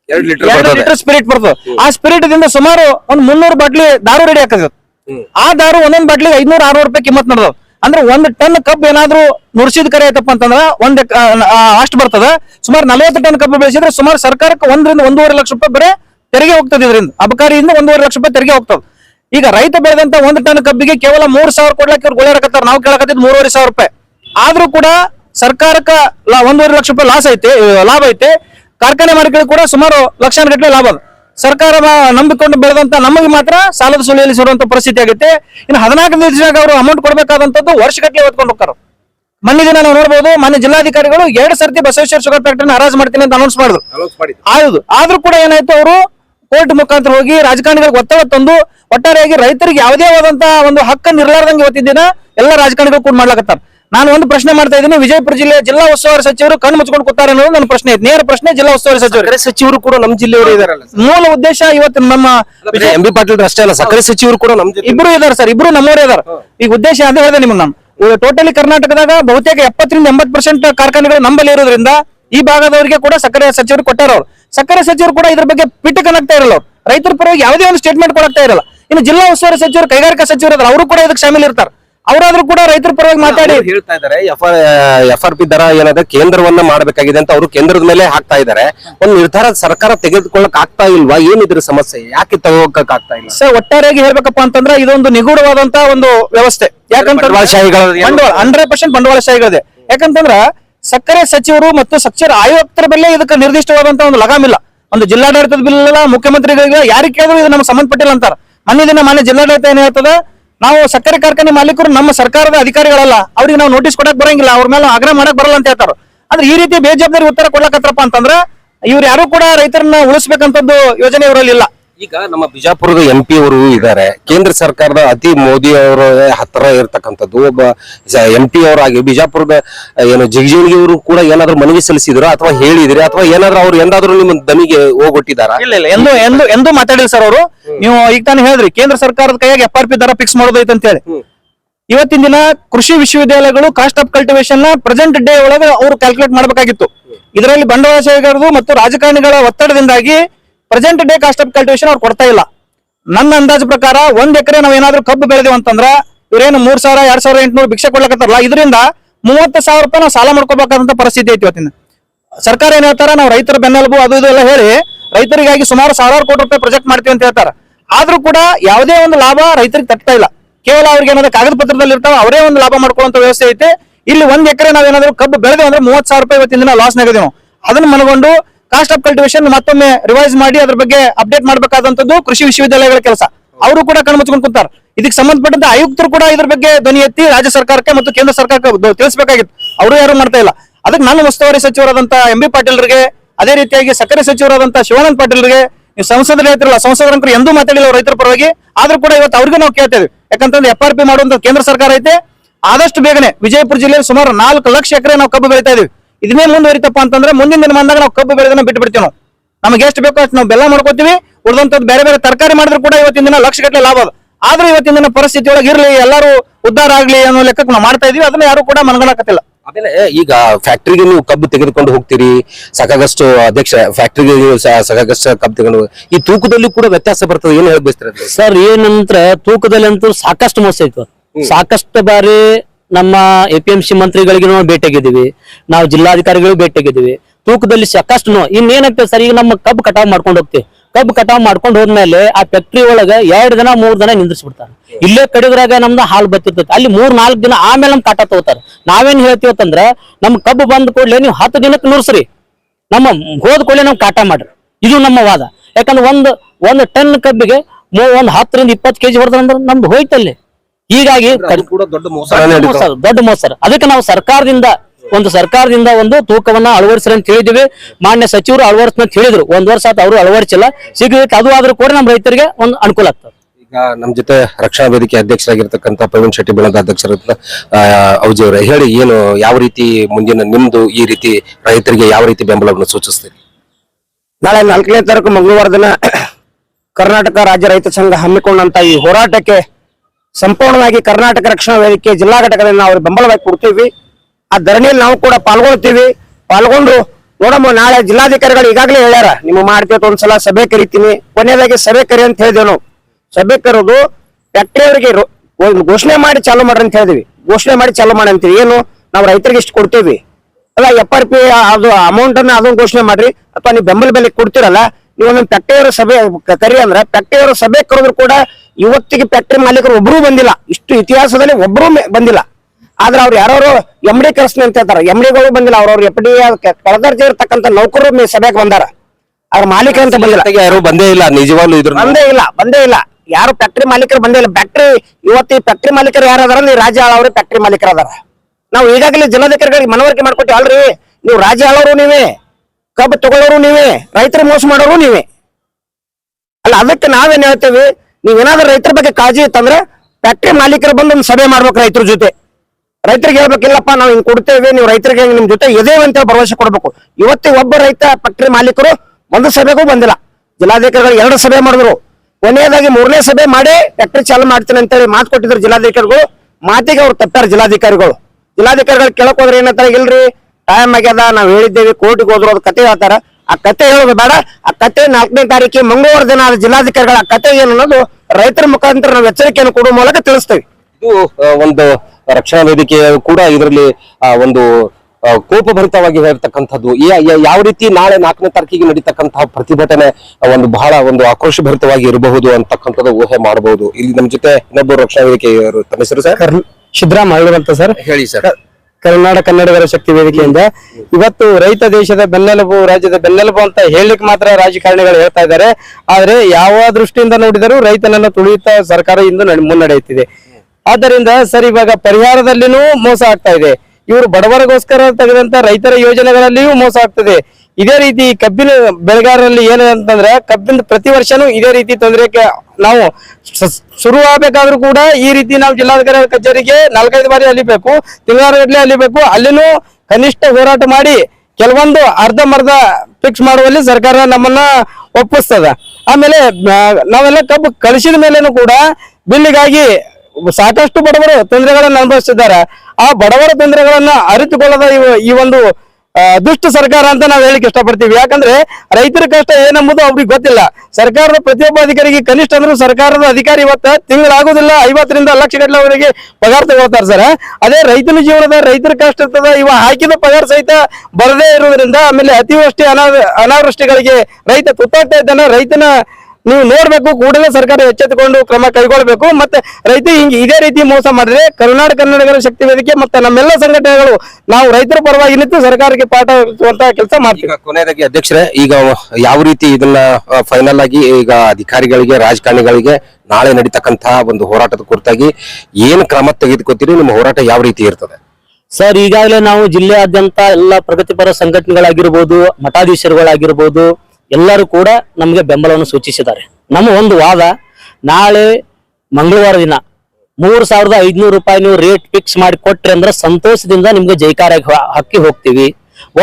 ಎರಡ್ ಲೀಟರ್ ಎರಡು ಲೀಟರ್ ಸ್ಪಿರಿಟ್ ಬರ್ತದೆ. ಆ ಸ್ಪಿರಿಟ್ ದಿಂದ ಸುಮಾರು ಒಂದ್ ಮುನ್ನೂರು ಬಾಟ್ಲಿ ದಾರು ರೆಡಿ ಆಗ್ತದೆ ಆ ದಾರು ಒಂದೊಂದ್ ಬಾಟ್ಲಿ ಐದ್ನೂರ, ಆರ್ನೂರು ರೂಪಾಯಿ ಕಿಮ್ಮತ್ ನಡೆದವ್ ಅಂದ್ರೆ ಒಂದ್ ಟನ್ ಕಬ್ಬು ಏನಾದ್ರು ನುರ್ಸಿದ ಕರೆ ಆಯ್ತಪ್ಪ ಅಂತಂದ್ರ ಒಂದ್ ಅಷ್ಟ್ ಬರ್ತದ. ಸುಮಾರು ನಲವತ್ತು ಟನ್ ಕಬ್ಬು ಬೆಳೆಸಿದ್ರೆ ಸುಮಾರು ಸರ್ಕಾರಕ್ಕೆ ಒಂದರಿಂದ ಒಂದೂವರೆ ಲಕ್ಷ ರೂಪಾಯಿ ಬರೀ ತೆರಿಗೆ ಹೋಗ್ತದೆ ಇದರಿಂದ. ಅಬಕಾರಿಯಿಂದ ಒಂದೂವರೆ ಲಕ್ಷ ರೂಪಾಯಿ ತೆರಿಗೆ ಹೋಗ್ತದೆ. ಈಗ ರೈತ ಬೆಳೆದಂತ ಒಂದ್ ಟನ್ ಕಬ್ಬಿಗೆ ಕೇವಲ ಮೂರ್ ಸಾವಿರ ಕೊಡ್ಲಕ್ಕೆ ಇವ್ರು ಗೋಳಾಡಕತ್ತಾರ ನಾವು ಕೇಳಕತ್ತಿದ್ ಮೂರುವರೆ ಸಾವಿರ ರೂಪಾಯಿ. ಆದ್ರೂ ಕೂಡ ಸರ್ಕಾರಕ್ಕ ಒಂದೂವರೆ ಲಕ್ಷ ರೂಪಾಯಿ ಲಾಸ್ ಐತೆ ಲಾಭ ಐತೆ. ಕಾರ್ಖಾನೆ ಮಾರ್ಕೆಟ್ ಕೂಡ ಸುಮಾರು ಲಕ್ಷಾನುಗಟ್ಟಲೆ ಲಾಭ ಅದ. ಸರ್ಕಾರ ನಂಬಿಕೊಂಡು ಬೆಳೆದಂತ ನಮಗೆ ಮಾತ್ರ ಸಾಲದ ಸುಳಿಯಲ್ಲಿ ಸಿರುವಂತ ಪರಿಸ್ಥಿತಿ ಆಗುತ್ತೆ. ಇನ್ನು ಹದಿನಾಲ್ಕು ದಿವಸದಾಗ ಅವರು ಅಮೌಂಟ್ ಕೊಡಬೇಕಾದಂತದ್ದು ವರ್ಷಗಟ್ಟಲೆ ಹೊತ್ಕೊಂಡು ಹೋಗ್ತಾರೆ? ಮೊನ್ನೆ ದಿನ ನಾವು ನೋಡಬಹುದು ಮೊನ್ನೆ ಜಿಲ್ಲಾಧಿಕಾರಿಗಳು ಎರಡು ಸರ್ತಿ ಬಸವೇಶ್ವರ ಶುಗರ್ ಫ್ಯಾಕ್ಟರಿನ ಹರಾಜು ಮಾಡ್ತೀನಿ ಅಂತ ಅನೌನ್ಸ್ ಮಾಡಿದ್ರು. ಹೌದು ಆದ್ರೂ ಕೂಡ ಏನಾಯ್ತು ಅವರು? ಕೋರ್ಟ್ ಮುಖಾಂತರ ಹೋಗಿ ರಾಜಕಾರಣಿಗಳಿಗೆ ಒತ್ತಡ ತಂದು ಒಟ್ಟಾರೆಯಾಗಿ ರೈತರಿಗೆ ಯಾವುದೇ ಆದಂತಹ ಒಂದು ಹಕ್ಕನ್ನು ಇರಲಾರ್ದಂಗೆ ಇವತ್ತಿನ ದಿನ ಎಲ್ಲ ರಾಜಕಾರಣಿಗಳು ಕೂಡ ಮಾಡ್ಲಾಕತ್ತಾರ. ನಾನು ಒಂದು ಪ್ರಶ್ನೆ ಮಾಡ್ತಾ ಇದ್ದೀನಿ. ವಿಜಯಪುರ ಜಿಲ್ಲೆ ಜಿಲ್ಲಾ ಉಸ್ತುವಾರಿ ಸಚಿವರು ಕಣ್ಣು ಮುಚ್ಕೊಂಡು ಕೂತಾರೆ ಅನ್ನೋದು ನನ್ನ ಪ್ರಶ್ನೆ. ನೇರ ಪ್ರಶ್ನೆ ಜಿಲ್ಲಾ ಉಸ್ತುವಾರಿ ಸಚಿವರು. ಸಕ್ಕರೆ ಸಚಿವರು ಕೂಡ ನಮ್ಮ ಜಿಲ್ಲೆಯವರು ಇದಾರಲ್ಲ ಮೂಲ ಉದ್ದೇಶ ಇವತ್ತು ನಮ್ಮ ಎಂ ಬಿ ಪಾಟೀಲ್ ಅಷ್ಟೇ ಅಲ್ಲ ಸಕ್ಕರೆ ಸಚಿವರು ಕೂಡ ನಮ್ ಇಬ್ರು ಇದಾರೆ ಸರ್ ಇಬ್ರು ನಮ್ಮವರೇ ಇದಾರೆ. ಈಗ ಉದ್ದೇಶ ಅದೇ ಹೇಳಿದೆ ನಿಮ್ಗೆ ನಾನು. ಟೋಟಲಿ ಕರ್ನಾಟಕದಾಗ ಬಹುತೇಕ ಎಪ್ಪತ್ತರಿಂದ ಎಂಬತ್ ಪರ್ಸೆಂಟ್ ಕಾರ್ಖಾನೆಗಳು ನಂಬಲ್ಲಿ ಇರೋದ್ರಿಂದ ಈ ಭಾಗದವರಿಗೆ ಕೂಡ ಸಕ್ಕರೆ ಸಚಿವರು ಕೊಟ್ಟಾರ ಅವ್ರು. ಸಕ್ಕರೆ ಸಚಿವರು ಕೂಡ ಇದ್ರ ಬಗ್ಗೆ ಪಿಟ್ಟಕನಾಗ್ತಾ ಇರಲ್ಲ ಅವ್ರು. ರೈತರ ಪರವಾಗಿ ಯಾವುದೇ ಒಂದು ಸ್ಟೇಟ್ಮೆಂಟ್ ಕೊಡಕ್ತಾ ಇರಲ್ಲ. ಇನ್ನು ಜಿಲ್ಲಾ ಉಸ್ತುವಾರಿ ಸಚಿವರು ಕೈಗಾರಿಕಾ ಸಚಿವರು ಅವರು ಕೂಡ ಇದಕ್ಕೆ ಶಾಮೀಲ್ ಇರ್ತಾರೆ. ಅವರಾದ್ರೂ ಕೂಡ ರೈತರ ಪರವಾಗಿ ಮಾತಾಡಿ. ಹೇಳ್ತಾ ಇದಾರೆ ಎಫ್ ಎಫ್ ಆರ್ ಪಿ ದರ ಏನದ ಕೇಂದ್ರವನ್ನ ಮಾಡಬೇಕಾಗಿದೆ ಅಂತ ಅವರು ಕೇಂದ್ರದ ಮೇಲೆ ಹಾಕ್ತಾ ಇದಾರೆ ಒಂದ್ ನಿರ್ಧಾರ ಸರ್ಕಾರ ತೆಗೆದುಕೊಳ್ಳಕ್ ಆಗ್ತಾ ಇಲ್ವಾ? ಏನಿದ್ರ ಸಮಸ್ಯೆ? ಯಾಕೆ ತಗೋಕ್ ಆಗ್ತಾ ಇಲ್ಲ? ಸರ್ ಒಟ್ಟಾರೆಯಾಗಿ ಹೇಳ್ಬೇಕಪ್ಪ ಅಂತಂದ್ರೆ ಇದೊಂದು ನಿಗೂಢವಾದಂತ ಒಂದು ವ್ಯವಸ್ಥೆ. ಯಾಕಂತ ಬಂಡವಾಳ ಹಂಡ್ರೆಡ್ ಪರ್ಸೆಂಟ್ ಬಂಡವಾಳಶಾಹಿಗಳಿದೆ ಯಾಕಂತಂದ್ರ ಸಕ್ಕರೆ ಸಚಿವರು ಮತ್ತು ಸಕ್ಕರೆ ಆಯುಕ್ತರ ಬೆಲೆ ಇದಕ್ಕೆ ನಿರ್ದಿಷ್ಟವಾದಂತ ಒಂದು ಲಗಾಮಿಲ್ಲ ಒಂದು ಜಿಲ್ಲಾಡಳಿತದ ಬಿಲ್ ಇಲ್ಲ ಮುಖ್ಯಮಂತ್ರಿಗಳಿಗೆ ಯಾರಿಗೆ ಕೇಳಿದ್ರು ಇದು ನಮ್ಗೆ ಸಂಬಂಧಪಟ್ಟಿಲ್ಲ ಅಂತಾರ. ಮೊನ್ನೆ ದಿನ ಮಾನ್ಯ ಜಿಲ್ಲಾಡಳಿತ ಏನ್ ಹೇಳ್ತದ? ನಾವು ಸಕ್ಕರೆ ಕಾರ್ಖಾನೆ ಮಾಲೀಕರು ನಮ್ಮ ಸರ್ಕಾರದ ಅಧಿಕಾರಿಗಳಲ್ಲ. ಅವ್ರಿಗೆ ನಾವು ನೋಟಿಸ್ ಕೊಡಕ್ ಬರಂಗಿಲ್ಲ. ಅವ್ರ ಮೇಲೆ ಆಗ್ರಹ ಮಾಡಕ್ ಬರಲ್ಲ ಅಂತ ಹೇಳ್ತಾರ ಅಂದ್ರೆ ಈ ರೀತಿ ಬೇಜವಾಬ್ದಾರಿ ಉತ್ತರ ಕೊಡ್ಲಕತ್ರಪ್ಪ ಅಂತಂದ್ರ ಇವ್ರು ಯಾರು ಕೂಡ ರೈತರನ್ನ ಉಳಿಸ್ಬೇಕಂತದ್ದು ಯೋಜನೆ ಇವರಲ್ಲಿ ಇಲ್ಲ ಈಗ ನಮ್ಮ ಬಿಜಾಪುರದ ಎಂ ಪಿ ಅವರು ಇದ್ದಾರೆ ಕೇಂದ್ರ ಸರ್ಕಾರದ ಅತಿ ಮೋದಿ ಅವರ ಹತ್ತಿರ ಇರ್ತಕ್ಕಂಥದ್ದು. ಒಬ್ಬ ಎಂ ಪಿ ಅವರಾಗಿ ಬಿಜಾಪುರದ ಏನು ಜಗಜೀವನಿಗೆ ಅವರು ಕೂಡ ಏನಾದ್ರು ಮನವಿ ಸಲ್ಲಿಸಿದ್ರು? ಅಥವಾ ಹೇಳಿದ್ರಿ? ಅಥವಾ ಏನಾದ್ರು ಅವ್ರು ಎಂದಾದ್ರೂ ನಿಮ್ಮ ದಮಿಗೆ ಹೋಗೊಟ್ಟಿದಾರ ಇಲ್ಲ ಇಲ್ಲ. ಎಂದು ಎಂದು ಎಂದು ಮಾತಾಡಿಲ್ಲ ಸರ್ ಅವರು. ನೀವು ಈಗ ತಾನು ಹೇಳಿದ್ರಿ. ಕೇಂದ್ರ ಸರ್ಕಾರದ ಕೈಯಾಗಿ ಎಫ್ ಆರ್ ಪಿ ದರ ಫಿಕ್ಸ್ ಮಾಡೋದೈತೆ ಅಂತ ಹೇಳಿ ಇವತ್ತಿನ ದಿನ ಕೃಷಿ ವಿಶ್ವವಿದ್ಯಾಲಯಗಳು ಕಾಸ್ಟ್ ಆಫ್ ಕಲ್ಟಿವೇಶನ್ನ ಪ್ರೆಸೆಂಟ್ ಡೇ ಒಳಗೆ ಅವರು ಕ್ಯಾಲ್ಕುಲೇಟ್ ಮಾಡಬೇಕಾಗಿತ್ತು. ಇದರಲ್ಲಿ ಬಂಡವಾಳಶಾಹಿಗರದು ಮತ್ತು ರಾಜಕಾರಣಿಗಳ ಒತ್ತಡದಿಂದಾಗಿ present day cost of cultivation ಅವ್ರು ಕೊಡ್ತಾ ಇಲ್ಲ. ನನ್ನ ಅಂದಾಜು ಪ್ರಕಾರ ಒಂದ್ ಎಕರೆ ನಾವ್ ಏನಾದ್ರೂ ಕಬ್ಬು ಬೆಳೆದೇವು ಅಂತಂದ್ರ ಇವ್ರೇನು ಮೂರ್ ಸಾವಿರ, ಎರಡ್ ಸಾವಿರ ಎಂಟುನೂರು ಭಿಕ್ಷೆ ಕೊಡ್ಲಕತ್ತಾರಲ್ಲ? ಇದರಿಂದ ಮೂವತ್ತು ಸಾವಿರ ರೂಪಾಯಿ ನಾವು ಸಾಲ ಮಾಡ್ಕೋಬೇಕಾದಂತ ಪರಿಸ್ಥಿತಿ ಐತಿ ಇವತ್ತಿನ. ಸರ್ಕಾರ ಏನ್ ಹೇಳ್ತಾರ? ನಾವು ರೈತರ ಬೆನ್ನೆಲುಬು ಅದು ಇದು ಎಲ್ಲ ಹೇಳಿ ರೈತರಿಗಾಗಿ ಸುಮಾರು ಸಾವಿರಾರು ಕೋಟಿ ರೂಪಾಯಿ ಪ್ರಾಜೆಕ್ಟ್ ಮಾಡ್ತೀವಿ ಅಂತ ಹೇಳ್ತಾರ. ಆದ್ರೂ ಕೂಡ ಯಾವುದೇ ಒಂದು ಲಾಭ ರೈತರಿಗೆ ತಟ್ತಾ ಇಲ್ಲ. ಕೇವಲ ಅವ್ರಿಗೆ ಏನಾದ್ರು ಕಾಗದ ಪತ್ರದಲ್ಲಿ ಇರ್ತಾವ, ಅವರೇ ಒಂದು ಲಾಭ ಮಾಡ್ಕೊಳ್ಳುವಂತ ವ್ಯವಸ್ಥೆ ಐತೆ. ಇಲ್ಲಿ ಒಂದ್ ಎಕರೆ ನಾವೇನಾದ್ರೂ ಕಬ್ಬು ಬೆಳೆದೇವು ಅಂದ್ರೆ ಮೂವತ್ ಸಾವಿರ ರೂಪಾಯಿ ಇವತ್ತಿನ ಲಾಸ್ ನಾಗಿದೆವು ಅದನ್ನ ಮನಗೊಂಡು ಕಾಸ್ಟ್ ಆಫ್ ಕಲ್ಟಿವೇಶನ್ ಮತ್ತೊಮ್ಮೆ ರಿವೈಸ್ ಮಾಡಿ ಅದ್ರ ಬಗ್ಗೆ ಅಪ್ಡೇಟ್ ಮಾಡಬೇಕಾದಂತದ್ದು ಕೃಷಿ ವಿಶ್ವವಿದ್ಯಾಲಯಗಳ ಕೆಲಸ. ಅವರು ಕೂಡ ಕಣ್ಮುಚ್ಕೊಂಡು ಕುಂತಾರ. ಇದಕ್ಕೆ ಸಂಬಂಧಪಟ್ಟಂತ ಆಯುಕ್ತರು ಕೂಡ ಇದ್ರ ಬಗ್ಗೆ ಧ್ವನಿ ಎತ್ತಿ ರಾಜ್ಯ ಸರ್ಕಾರಕ್ಕೆ ಮತ್ತು ಕೇಂದ್ರ ಸರ್ಕಾರಕ್ಕೆ ತಿಳಿಸಬೇಕಾಗಿತ್ತು. ಅವರು ಯಾರು ಮಾಡ್ತಾ ಇಲ್ಲ. ಅದಕ್ಕೆ ನಾನು ಉಸ್ತುವಾರಿ ಸಚಿವರಾದಂತ ಎಂ ಬಿ ಪಾಟೀಲ್ರಿಗೆ ಅದೇ ರೀತಿಯಾಗಿ ಸಕ್ಕರೆ ಸಚಿವರಾದಂತ ಶಿವಾನಂದ ಪಾಟೀಲ್ರಿಗೆ ನೀವು ಸಂಸದರು ಹೇಳ್ತಿರಲ್ಲ ಸಂಸದರಂಕರು ಎಂದೂ ಮಾತಾಡಿಲ್ಲ ರೈತರ ಪರವಾಗಿ, ಆದ್ರೂ ಕೂಡ ಇವತ್ತು ಅವ್ರಿಗೆ ನಾವು ಕೇಳ್ತೇವೆ ಯಾಕಂತಂದ್ರೆ ಎಫ್ ಆರ್ ಪಿ ಮಾಡುವಂತ ಕೇಂದ್ರ ಸರ್ಕಾರ ಐತೆ. ಆದಷ್ಟು ಬೇಗನೆ ವಿಜಯಪುರ ಜಿಲ್ಲೆಯಲ್ಲಿ ಸುಮಾರು ನಾಲ್ಕು ಲಕ್ಷ ಎಕರೆ ನಾವು ಕಬ್ಬು ಬೆಳಿತಾ ಇದೀವಿ ಇದನ್ನೇ ಮುಂದುವರಿತಪ್ಪ ಅಂತಂದ್ರೆ ಮುಂದಿನ ದಿನ ಬಂದಾಗ ನಾವು ಕಬ್ಬು ಬೆಳೆದನ್ನ ಬಿಟ್ಟು ಬಿಡ್ತೀವಿ ನಾವು. ನಮಗೆ ಎಷ್ಟು ಬೇಕೋ ಅಷ್ಟು ನಾವು ಬೆಲ್ಲ ಮಾಡ್ಕೋತೀವಿ ಉಳಿದಂತದ್ದು ಬೇರೆ ಬೇರೆ ತರಕಾರಿ ಮಾಡಿದ್ರು ಕೂಡ ಇವತ್ತಿನ ದಿನ ಲಕ್ಷ ಗಟ್ಟಲೆ ಲಾಭ ಅದ. ಆದ್ರೂ ಇವತ್ತಿನ ದಿನ ಪರಿಸ್ಥಿತಿ ಒಳಗೆ ಇರಲಿ ಎಲ್ಲರೂ ಉದ್ದಾರ ಆಗ್ಲಿ ಅನ್ನೋ ಲೆಕ್ಕಕ್ಕೆ ನಾವು ಮಾಡ್ತಾ ಇದೀವಿ ಅದನ್ನ ಯಾರು ಕೂಡ ಮನಗಣಕತ್ತಿಲ್ಲ. ಆಮೇಲೆ ಈಗ ಫ್ಯಾಕ್ಟ್ರಿಗೆ ನೀವು ಕಬ್ಬು ತೆಗೆದುಕೊಂಡು ಹೋಗ್ತೀರಿ ಸಾಕಾಗಷ್ಟು ಅಧ್ಯಕ್ಷ ಫ್ಯಾಕ್ಟ್ರಿಗೆ ಸಾಕಾಗಷ್ಟು ಕಬ್ಬು ತೆಗೊಂಡು ಈ ತೂಕದಲ್ಲಿ ಕೂಡ ವ್ಯತ್ಯಾಸ ಬರ್ತದೆ ಏನು ಹೇಳ್ಬೇಕು ಸರ್ ಏನಂತ್ರ ತೂಕದಲ್ಲಿ ಅಂತೂ ಸಾಕಷ್ಟು ಮೋಸ ಆಯ್ತು. ಸಾಕಷ್ಟು ಬಾರಿ ನಮ್ಮ ಎ ಪಿ ಎಂ ಸಿ ಮಂತ್ರಿಗಳಿಗೆ ನಾವು ಭೇಟಿಯಾಗಿದ್ದೀವಿ ನಾವು ಜಿಲ್ಲಾಧಿಕಾರಿಗಳು ಭೇಟಿಯಾಗಿದ್ದೀವಿ ತೂಕದಲ್ಲಿ ಸಾಕಷ್ಟು ನೋ ಇನ್ನೇನಾಗ್ತದೆ ಸರ್, ಈಗ ನಮ್ಮ ಕಬ್ಬು ಕಟಾವ್ ಮಾಡ್ಕೊಂಡು ಹೋಗ್ತೀವಿ. ಕಬ್ಬು ಕಟಾವ್ ಮಾಡ್ಕೊಂಡು ಹೋದ್ಮೇಲೆ ಆ ಫ್ಯಾಕ್ಟ್ರಿ ಒಳಗೆ ಎರಡು ದಿನ, ಮೂರು ದಿನ ನಿಂದ್ರಿಸ್ಬಿಡ್ತಾರೆ. ಇಲ್ಲೇ ಕಡಿದ್ರಾಗ ನಮ್ದು ಹಾಲು ಬತ್ತಿರ್ತೈತೆ. ಅಲ್ಲಿ ಮೂರ್, ನಾಲ್ಕು ದಿನ ಆಮೇಲೆ ನಮ್ಮ ಕಾಟ ತಗೋತಾರೆ. ನಾವೇನ್ ಹೇಳ್ತೀವತ್ತಂದ್ರೆ ನಮ್ ಕಬ್ಬು ಬಂದ್ ಕೂಡಲೇ ನೀವು ಹತ್ತು ದಿನಕ್ಕೆ ನುರ್ಸ್ರಿ. ನಮ್ಮ ಹೋದ ಕೂಡಲೇ ನಾವು ಕಾಟ ಮಾಡ್ರಿ. ಇದು ನಮ್ಮ ವಾದ. ಯಾಕಂದ್ರೆ ಒಂದು ಒಂದು ಟನ್ ಕಬ್ಬಿಗೆ ಒಂದ್ ಹತ್ತರಿಂದ ಇಪ್ಪತ್ತು ಕೆಜಿ ಹೊಡೆದ್ರಂದ್ರೆ ನಮ್ದು ಹೋಯ್ತಲ್ಲಿ. ಹೀಗಾಗಿ ದೊಡ್ಡ ಮೋಸ. ಸರ್. ಅದಕ್ಕೆ ನಾವು ಸರ್ಕಾರದಿಂದ ಒಂದು ಸರ್ಕಾರದಿಂದ ಒಂದು ತೂಕವನ್ನ ಅಳವಡಿಸ್ರಿ ಅಂತ ಹೇಳಿದ್ವಿ. ಮಾನ್ಯ ಸಚಿವರು ಅಳವಡಿಸ್ನ ಅಂತ ಹೇಳಿದ್ರು. ಒಂದ್ ವರ್ಷ ಆತ ಅವರು ಅಳವಡಿಸಿಲ್ಲ. ಸಿಗಬೇಕು ಅದು ಆದ್ರೂ ಕೂಡ ನಮ್ಮ ರೈತರಿಗೆ ಒಂದು ಅನುಕೂಲ ಆಗ್ತದೆ. ಈಗ ನಮ್ಮ ಜೊತೆ ರಕ್ಷಣಾ ವೇದಿಕೆ ಅಧ್ಯಕ್ಷರಾಗಿರ್ತಕ್ಕಂಥ ಪ್ರವೀಣ್ ಶೆಟ್ಟಿ ಬೆಳದ ಅಧ್ಯಕ್ಷರ ಔಜಿ ಅವರೇ ಹೇಳಿ ಏನು ಯಾವ ರೀತಿ ಮುಂದಿನ ನಿಮ್ದು ಈ ರೀತಿ ರೈತರಿಗೆ ಯಾವ ರೀತಿ ಬೆಂಬಲವನ್ನು ಸೂಚಿಸ್ತೀರಿ? ನಾಳೆ ನಾಲ್ಕನೇ ತಾರೀಕು ಮಂಗಳವಾರ ದಿನ ಕರ್ನಾಟಕ ರಾಜ್ಯ ರೈತ ಸಂಘ ಹಮ್ಮಿಕೊಂಡಂತ ಈ ಹೋರಾಟಕ್ಕೆ ಸಂಪೂರ್ಣವಾಗಿ ಕರ್ನಾಟಕ ರಕ್ಷಣಾ ವೇದಿಕೆ ಜಿಲ್ಲಾ ಘಟಕದಿಂದ ನಾವು ಬೆಂಬಲವಾಗಿ ಕೊಡ್ತೀವಿ. ಆ ಧರಣಿಯಲ್ಲಿ ನಾವು ಕೂಡ ಪಾಲ್ಗೊಳ್ತೀವಿ. ಪಾಲ್ಗೊಂಡ್ರು ನೋಡಮ್ಮ, ನಾಳೆ ಜಿಲ್ಲಾಧಿಕಾರಿಗಳು ಈಗಾಗಲೇ ಹೇಳ್ಯಾರ, ನಿಮ್ಮ ಮಾಡ್ತೀವಿ ಒಂದ್ಸಲ ಸಭೆ ಕರಿತೀನಿ. ಕೊನೆಯದಾಗಿ ಸಭೆ ಕರಿ ಅಂತ ಹೇಳಿದೆವು ನಾವು. ಸಭೆ ಕರೋದು ರೋ- ಒಂದು ಘೋಷಣೆ ಮಾಡಿ ಚಾಲು ಮಾಡ್ರಿ ಅಂತ ಹೇಳಿದ್ವಿ. ಘೋಷಣೆ ಮಾಡಿ ಚಾಲೂ ಮಾಡಿ ಅಂತೀವಿ. ಏನು, ನಾವು ರೈತರಿಗೆ ಇಷ್ಟು ಕೊಡ್ತೀವಿ. ಅಲ್ಲ ಎಫ್ ಆರ್ ಪಿ ಅದು ಅಮೌಂಟ್ ಅನ್ನ ಅದನ್ನ ಘೋಷಣೆ ಮಾಡ್ರಿ. ಅಥವಾ ನೀವು ಬೆಂಬಲ ಬೆಲೆ ಕೊಡ್ತೀರಲ್ಲ ನೀವು ಒಂದೊಂದು ಸಭೆ ಕರಿ ಅಂದ್ರೆ ಫ್ಯಾಕ್ಟರಿಯವರ ಸಭೆ ಕರೆದ್ರು ಕೂಡ ಇವತ್ತಿಗೆ ಫ್ಯಾಕ್ಟರಿ ಮಾಲೀಕರು ಒಬ್ರು ಬಂದಿಲ್ಲ. ಇಷ್ಟು ಇತಿಹಾಸದಲ್ಲಿ ಒಬ್ರು ಬಂದಿಲ್ಲ. ಆದ್ರೆ ಅವ್ರು ಯಾರು ಎಂ ಡಿ ಕರ್ಸ್ನ ಅಂತ ಹೇಳ್ತಾರೆ. ಎಂ ಡಿಗಳು ಬಂದಿಲ್ಲ. ಅವ್ರವ್ರ ಎಫ್ ಡಿ ಕೆಳದರ್ಜೆ ಇರ್ತಕ್ಕಂಥ ನೌಕರರು ಸಭೆಗೆ ಬಂದಾರ. ಅವ್ರ ಮಾಲೀಕ ಅಂತ ಬಂದಿಲ್ಲ. ಯಾರು ಬಂದೇ ಇಲ್ಲ. ನಿಜವಾಗ್ಲೂ ಇದ್ರ ಬಂದೇ ಇಲ್ಲ. ಬಂದೇ ಇಲ್ಲ. ಯಾರು ಫ್ಯಾಕ್ಟರಿ ಮಾಲೀಕರು ಬಂದೇ ಇಲ್ಲ. ಫ್ಯಾಕ್ಟರಿ ಇವತ್ತು ಈ ಫ್ಯಾಕ್ಟರಿ ಮಾಲೀಕರು ಯಾರು ಅದಾರ ಈ ರಾಜ್ಯ ಆಳವ್ರೆ ಫ್ಯಾಕ್ಟರಿ ಮಾಲೀಕರು ಅದಾರ ನಾವು ಈಗಾಗಲೇ ಜಿಲ್ಲಾಧಿಕಾರಿಗಳಿಗೆ ಮನವರಿಕೆ ಮಾಡ್ಕೊಟ್ಟಿವಿ ಅಲ್ರಿ. ನೀವು ರಾಜ್ಯ ಆಳವರು ನೀವೇ ಕಬ್ಬು ತಗೊಳ್ಳೋರು ನೀವೇ ರೈತರು ಮೋಸ ಮಾಡೋರು ನೀವೇ. ಅಲ್ಲ ಅದಕ್ಕೆ ನಾವೇನ್ ಹೇಳ್ತೇವೆ? ನೀವೇನಾದ್ರೂ ರೈತರ ಬಗ್ಗೆ ಕಾಳಜಿ ಇತ್ತಂದ್ರೆ ಫ್ಯಾಕ್ಟ್ರಿ ಮಾಲೀಕರು ಬಂದು ಒಂದು ಸಭೆ ಮಾಡ್ಬೇಕು ರೈತರ ಜೊತೆ. ರೈತರಿಗೆ ಹೇಳ್ಬೇಕಿಲ್ಲಪ್ಪ ನಾವು ಹಿಂಗ್ ಕೊಡ್ತೇವೆ, ನೀವು ರೈತರಿಗೆ ನಿಮ್ ಜೊತೆ ಎದೇವೆ ಅಂತ ಭರವಸೆ ಕೊಡ್ಬೇಕು. ಇವತ್ತೇ ಒಬ್ಬ ರೈತ ಫ್ಯಾಕ್ಟ್ರಿ ಮಾಲೀಕರು ಒಂದು ಸಭೆಗೂ ಬಂದಿಲ್ಲ. ಜಿಲ್ಲಾಧಿಕಾರಿಗಳು ಎರಡು ಸಭೆ ಮಾಡಿದ್ರು. ಕೊನೆಯದಾಗಿ ಮೂರನೇ ಸಭೆ ಮಾಡಿ ಫ್ಯಾಕ್ಟ್ರಿ ಚಾಲು ಮಾಡ್ತೀನಿ ಅಂತೇಳಿ ಮಾತು ಕೊಟ್ಟಿದ್ರು ಜಿಲ್ಲಾಧಿಕಾರಿಗಳು. ಮಾತಿಗೆ ಅವ್ರು ತಪ್ಪಾರ ಜಿಲ್ಲಾಧಿಕಾರಿಗಳು. ಜಿಲ್ಲಾಧಿಕಾರಿಗಳು ಕೇಳಕ್ ಹೋದ್ರೆ ಏನಂತಾರೆ, ಇಲ್ರಿ ಟೈಮ್ ಆಗ್ಯದ, ನಾವ್ ಹೇಳಿದ್ದೇವೆ ಕೋರ್ಟಿಗೆ ಹೋದ್ರು, ಅದು ಕತೆ ಹೇಳ್ತಾರ. ಆ ಕತೆ ಹೇಳೋದು ಬೇಡ. ಆ ಕತೆ ನಾಲ್ಕನೇ ತಾರೀಕಿಗೆ ಮಂಗಳವಾರ ದಿನ ಆದ ಜಿಲ್ಲಾಧಿಕಾರಿಗಳ ಆ ಕತೆ ಏನು ಅನ್ನೋದು ರೈತರ ಮುಖಾಂತರ ನಾವು ಎಚ್ಚರಿಕೆಯನ್ನು ಕೊಡುವ ಮೂಲಕ ತಿಳಿಸ್ತೇವೆ. ಇದು ಒಂದು ರಕ್ಷಣಾ ವೇದಿಕೆ ಕೂಡ ಇದರಲ್ಲಿ ಆ, ಒಂದು ಕೋಪಭರಿತವಾಗಿ ಹೇಳ್ತಕ್ಕಂಥದ್ದು. ಯಾವ ರೀತಿ ನಾಳೆ ನಾಲ್ಕನೇ ತಾರೀಕಿಗೆ ನಡೀತಕ್ಕಂತಹ ಪ್ರತಿಭಟನೆ ಒಂದು ಬಹಳ ಒಂದು ಆಕ್ರೋಶಭರಿತವಾಗಿ ಇರಬಹುದು ಅಂತಕ್ಕಂಥದ್ದು ಊಹೆ ಮಾಡಬಹುದು. ಇಲ್ಲಿ ನಮ್ಮ ಜೊತೆ ಇನ್ನೊಬ್ಬರು ರಕ್ಷಣಾ ವೇದಿಕೆ ತಮ್ಮ ಹೆಸರು ಸರ್? ಸಿದ್ದರಾಮ ಅಂತ ಸರ್. ಹೇಳಿ ಸರ್. ಕರ್ನಾಟಕ ಕನ್ನಡಿಗರ ಶಕ್ತಿ ವೇದಿಕೆಯಿಂದ ಇವತ್ತು ರೈತ ದೇಶದ ಬೆನ್ನೆಲುಬು, ರಾಜ್ಯದ ಬೆನ್ನೆಲುಬು ಅಂತ ಹೇಳಲಿಕ್ಕೆ ಮಾತ್ರ ರಾಜಕಾರಣಿಗಳು ಹೇಳ್ತಾ ಇದ್ದಾರೆ. ಆದ್ರೆ ಯಾವ ದೃಷ್ಟಿಯಿಂದ ನೋಡಿದರೂ ರೈತನನ್ನು ತುಳಿಯುತ್ತಾ ಸರ್ಕಾರ ಇಂದು ಮುನ್ನಡೆಯುತ್ತಿದೆ. ಆದ್ದರಿಂದ ಸರ್, ಇವಾಗ ಪರಿಹಾರದಲ್ಲಿನೂ ಮೋಸ ಆಗ್ತಾ ಇದೆ. ಇವರು ಬಡವರಿಗೋಸ್ಕರ ತೆಗೆದಂತ ರೈತರ ಯೋಜನೆಗಳಲ್ಲಿಯೂ ಮೋಸ ಆಗ್ತದೆ. ಇದೇ ರೀತಿ ಕಬ್ಬಿನ ಬೆಳೆಗಾರರಲ್ಲಿ ಅಂತಂದ್ರೆ ಕಬ್ಬಿನ ಪ್ರತಿ ವರ್ಷನೂ ಇದೇ ರೀತಿ ತೊಂದರೆಗೆ ನಾವು ಶುರುವಾಗಬೇಕಾದ್ರೂ ಕೂಡ ಈ ರೀತಿ ನಾವು ಜಿಲ್ಲಾಧಿಕಾರಿ ಕಚೇರಿಗೆ ನಾಲ್ಕೈದು ಬಾರಿ ಅಲಿಬೇಕು ತಿಂಗಳಾಗಟ್ಲೆ ಅಲಿಬೇಕು, ಅಲ್ಲಿನೂ ಕನಿಷ್ಠ ಹೋರಾಟ ಮಾಡಿ ಕೆಲವೊಂದು ಅರ್ಧಂಬರ್ಧ ಫಿಕ್ಸ್ ಮಾಡುವಲ್ಲಿ ಸರ್ಕಾರ ನಮ್ಮನ್ನ ಒಪ್ಪಿಸ್ತದ. ಆಮೇಲೆ ನಾವೆಲ್ಲ ಕಬ್ಬು ಕಳಿಸಿದ ಮೇಲೇನು ಕೂಡ ಬಿಲ್ಲಿಗಾಗಿ ಸಾಕಷ್ಟು ಬಡವರು ತೊಂದರೆಗಳನ್ನು ಅನುಭವಿಸಿದ್ದಾರೆ ಆ ಬಡವರ ತೊಂದರೆಗಳನ್ನ ಅರಿತುಕೊಳ್ಳದ ಈ ಒಂದು ದುಷ್ಟ ಸರ್ಕಾರ ಅಂತ ನಾವು ಹೇಳಿಕ್ ಇಷ್ಟಪಡ್ತೀವಿ. ಯಾಕಂದ್ರೆ ರೈತರ ಕಷ್ಟ ಏನಂಬುದು ಅವ್ರಿಗೆ ಗೊತ್ತಿಲ್ಲ. ಸರ್ಕಾರದ ಪ್ರತಿಯೊಬ್ಬ ಅಧಿಕಾರಿಗೆ ಕನಿಷ್ಠ ಅಂದ್ರೂ ಸರ್ಕಾರದ ಅಧಿಕಾರಿ ಇವತ್ತು ತಿಂಗಳಾಗೋದಿಲ್ಲ, ಐವತ್ತರಿಂದ ಲಕ್ಷ ಗಟ್ಟಲೆ ಅವರಿಗೆ ಪಗಾರ ತಗೊಳ್ತಾರೆ ಸರ್. ಅದೇ ರೈತನ ಜೀವನದ ರೈತರ ಕಷ್ಟ ಇರ್ತದ, ಇವ ಹಾಕಿದ ಪಗಾರ ಸಹಿತ ಬರದೇ ಇರುವುದರಿಂದ ಆಮೇಲೆ ಅತಿವೃಷ್ಟಿ ಅನಾ ಅನಾವೃಷ್ಟಿಗಳಿಗೆ ರೈತ ತುತ್ತಾಗ್ತಾ ಇದ್ದಾನೆ. ರೈತನ ನೀವು ನೋಡ್ಬೇಕು ಕೂಡಲೇ ಸರ್ಕಾರ ಎಚ್ಚೆತ್ತುಕೊಂಡು ಕ್ರಮ ಕೈಗೊಳ್ಳಬೇಕು. ಮತ್ತೆ ರೈತ ಹಿಂಗೆ ಇದೇ ರೀತಿ ಮೋಸ ಮಾಡಿದ್ರೆ ಕರ್ನಾಟಕ ಕನ್ನಡಿಗರ ಶಕ್ತಿ ವೇದಿಕೆ ಮತ್ತೆ ನಮ್ಮೆಲ್ಲ ಸಂಘಟನೆಗಳು ನಾವು ರೈತರ ಪರವಾಗಿ ನಿಂತು ಸರ್ಕಾರಕ್ಕೆ ಪಾಠ ಕಲಿಸುವಂತ ಕೆಲಸ ಮಾಡ್ತೀವಿ. ಈಗ ಕೊನೆಯದಾಗಿ ಅಧ್ಯಕ್ಷರೇ ಈಗ ಯಾವ ರೀತಿ ಇದನ್ನ ಫೈನಲ್ ಆಗಿ ಈಗ ಅಧಿಕಾರಿಗಳಿಗೆ ರಾಜಕಾರಣಿಗಳಿಗೆ ನಾಳೆ ನಡೀತಕ್ಕಂತಹ ಒಂದು ಹೋರಾಟದ ಕುರಿತಾಗಿ ಏನು ಕ್ರಮ ತೆಗೆದುಕೊತೀರಿ ನಿಮ್ಮ ಹೋರಾಟ ಯಾವ ರೀತಿ ಇರ್ತದೆ? ಸರ್ ಈಗಾಗಲೇ ನಾವು ಜಿಲ್ಲೆಯಾದ್ಯಂತ ಎಲ್ಲ ಪ್ರಗತಿಪರ ಸಂಘಟನೆಗಳಾಗಿರ್ಬೋದು ಮಠಾಧೀಶರುಗಳಾಗಿರ್ಬೋದು ಎಲ್ಲರೂ ಕೂಡ ನಮಗೆ ಬೆಂಬಲವನ್ನು ಸೂಚಿಸಿದ್ದಾರೆ. ನಮ್ಮ ಒಂದು ವಾದ ನಾಳೆ ಮಂಗಳವಾರ ದಿನ ಮೂರ್ ಸಾವಿರದ ಐದ್ನೂರು ರೂಪಾಯಿ ನೀವು ರೇಟ್ ಫಿಕ್ಸ್ ಮಾಡಿ ಕೊಟ್ರಿ ಅಂದ್ರೆ ಸಂತೋಷದಿಂದ ನಿಮ್ಗೆ ಜೈಕಾರ ಹಾಕಿ ಹೋಗ್ತೀವಿ.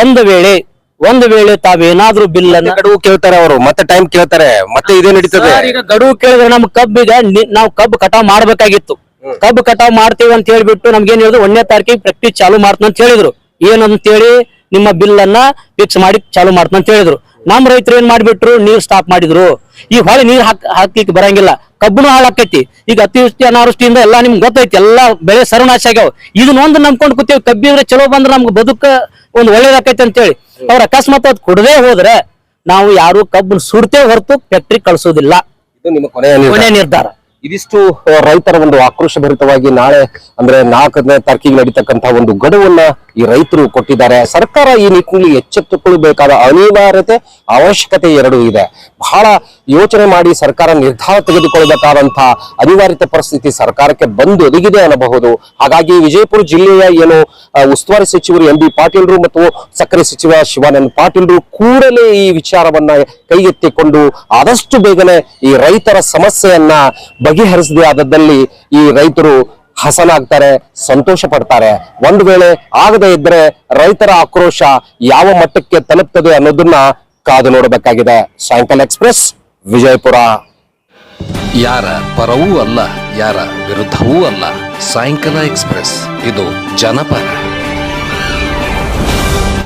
ಒಂದು ವೇಳೆ ಒಂದು ವೇಳೆ ತಾವೇನಾದ್ರೂ ಬಿಲ್ ಅನ್ನ ಗಡುವು ಕೇಳ್ತಾರೆ ಅವರು ಮತ್ತೆ ಟೈಮ್ ಕೇಳ್ತಾರೆ ಮತ್ತೆ ಇದೇ ನಡೀತದೆ. ಈಗ ಗಡುವು ಕೇಳಿದ್ರೆ ನಮ್ ಕಬ್ಬಿಗೆ ನಾವು ಕಬ್ಬು ಕಟಾವ್ ಮಾಡ್ಬೇಕಾಗಿತ್ತು. ಕಬ್ಬು ಕಟಾವ್ ಮಾಡ್ತೀವಿ ಅಂತ ಹೇಳ್ಬಿಟ್ಟು ನಮ್ಗೆ ಏನ್ ಹೇಳಿದ್ರು ಒಂದನೇ ತಾರೀಕಿಗೆ ಪ್ರಾಕ್ಟೀಸ್ ಚಾಲು ಮಾಡ್ತಂತ ಅಂತ ಹೇಳಿದ್ರು. ಏನಂತೇಳಿ ನಿಮ್ಮ ಬಿಲ್ ಅನ್ನ ಫಿಕ್ಸ್ ಮಾಡಿ ಚಾಲು ಮಾಡ್ತಂತ ಅಂತ ಹೇಳಿದ್ರು. ನಮ್ ರೈತರು ಏನ್ ಮಾಡ್ಬಿಟ್ರು? ನೀರ್ ಸ್ಟಾಪ್ ಮಾಡಿದ್ರು. ಈಗ ಹೊಳೆ ನೀರ್ ಹಾಕ್ ಹಾಕ್ಲಿಕ್ಕೆ ಬರಂಗಿಲ್ಲ. ಕಬ್ಬುನು ಹಾಳಾಕೈತಿ ಈಗ ಅತಿವೃಷ್ಟಿ ಅನಾವೃಷ್ಟಿಯಿಂದ ಎಲ್ಲಾ ನಿಮ್ಗೆ ಗೊತ್ತೈತಿ. ಎಲ್ಲಾ ಬೆಳೆ ಸರ್ವನಾಶ ಆಗ್ಯಾವ. ಇದನ್ನ ನಮ್ಕೊಂಡ್ ನಂಬ್ಕೊಂಡು ಕೂತೀವಿ. ಕಬ್ಬಿದ್ರೆ ಚಲೋ ಬಂದ್ರೆ ನಮ್ಗೆ ಬದುಕ ಒಂದು ಒಳ್ಳೇದಾಕೈತಿ ಅಂತೇಳಿ ಅವ್ರ ಅಕಸ್ಮಾತ್ ಅದ್ ಕೊಡದೇ ಹೋದ್ರೆ ನಾವು ಯಾರು ಕಬ್ಬನ್ ಸುಡ್ತೇವೆ ಹೊರತು ಫ್ಯಾಕ್ಟ್ರಿ ಕಳ್ಸೋದಿಲ್ಲ. ಇದು ನಿಮ್ಮ ಕೊನೆಯ ನಿರ್ಧಾರ. ಕೊನೆ ನಿರ್ಧಾರ. ಇದಿಷ್ಟು ರೈತರ ಒಂದು ಆಕ್ರೋಶ ಭರಿತವಾಗಿ ನಾಳೆ ಅಂದ್ರೆ ನಾಲ್ಕನೇ ತಾರೀಕಿಗೆ ನಡೀತಕ್ಕಂತಹ ಒಂದು ಗಡುವನ್ನ ಈ ರೈತರು ಕೊಟ್ಟಿದ್ದಾರೆ. ಸರ್ಕಾರ ಈ ನಿಟ್ಟಿನಲ್ಲಿ ಎಚ್ಚೆತ್ತುಕೊಳ್ಳಬೇಕಾದ ಅನಿವಾರ್ಯತೆ, ಅವಶ್ಯಕತೆ ಎರಡೂ ಇದೆ. ಬಹಳ ಯೋಚನೆ ಮಾಡಿ ಸರ್ಕಾರ ನಿರ್ಧಾರ ತೆಗೆದುಕೊಳ್ಳಬೇಕಾದಂತಹ ಅನಿವಾರ್ಯತೆ ಪರಿಸ್ಥಿತಿ ಸರ್ಕಾರಕ್ಕೆ ಬಂದು ಒದಗಿದೆ ಅನ್ನಬಹುದು. ಹಾಗಾಗಿ ವಿಜಯಪುರ ಜಿಲ್ಲೆಯ ಏನು ಉಸ್ತುವಾರಿ ಸಚಿವರು ಎಂ ಬಿ ಪಾಟೀಲ್ರು ಮತ್ತು ಸಕ್ಕರೆ ಸಚಿವ ಶಿವಾನಂದ ಪಾಟೀಲ್ರು ಕೂಡಲೇ ಈ ವಿಚಾರವನ್ನ ಕೈಗೆತ್ತಿಕೊಂಡು ಆದಷ್ಟು ಬೇಗನೆ ಈ ರೈತರ ಸಮಸ್ಯೆಯನ್ನ ಬಗೆಹರಿಸದೆ ಆದದ್ದಲ್ಲಿ ಈ ರೈತರು ಹಸನಾಗ್ತಾರೆ ಸಂತೋಷ ಪಡ್ತಾರೆ ಒಂದು ವೇಳೆ ಆಗದೇ ಇದ್ರೆ ರೈತರ ಆಕ್ರೋಶ ಯಾವ ಮಟ್ಟಕ್ಕೆ ತಲುಪ್ತದೆ ಅನ್ನೋದನ್ನ ಕಾದು ನೋಡಬೇಕಾಗಿದೆ. ಸಾಯಂಕಾಲ ಎಕ್ಸ್ಪ್ರೆಸ್, ವಿಜಯಪುರ. ಯಾರ ಪರವೂ ಅಲ್ಲ, ಯಾರ ವಿರುದ್ಧವೂ ಅಲ್ಲ, ಸಾಯಂಕಾಲ ಎಕ್ಸ್ಪ್ರೆಸ್. ಇದು ಜನಪರ.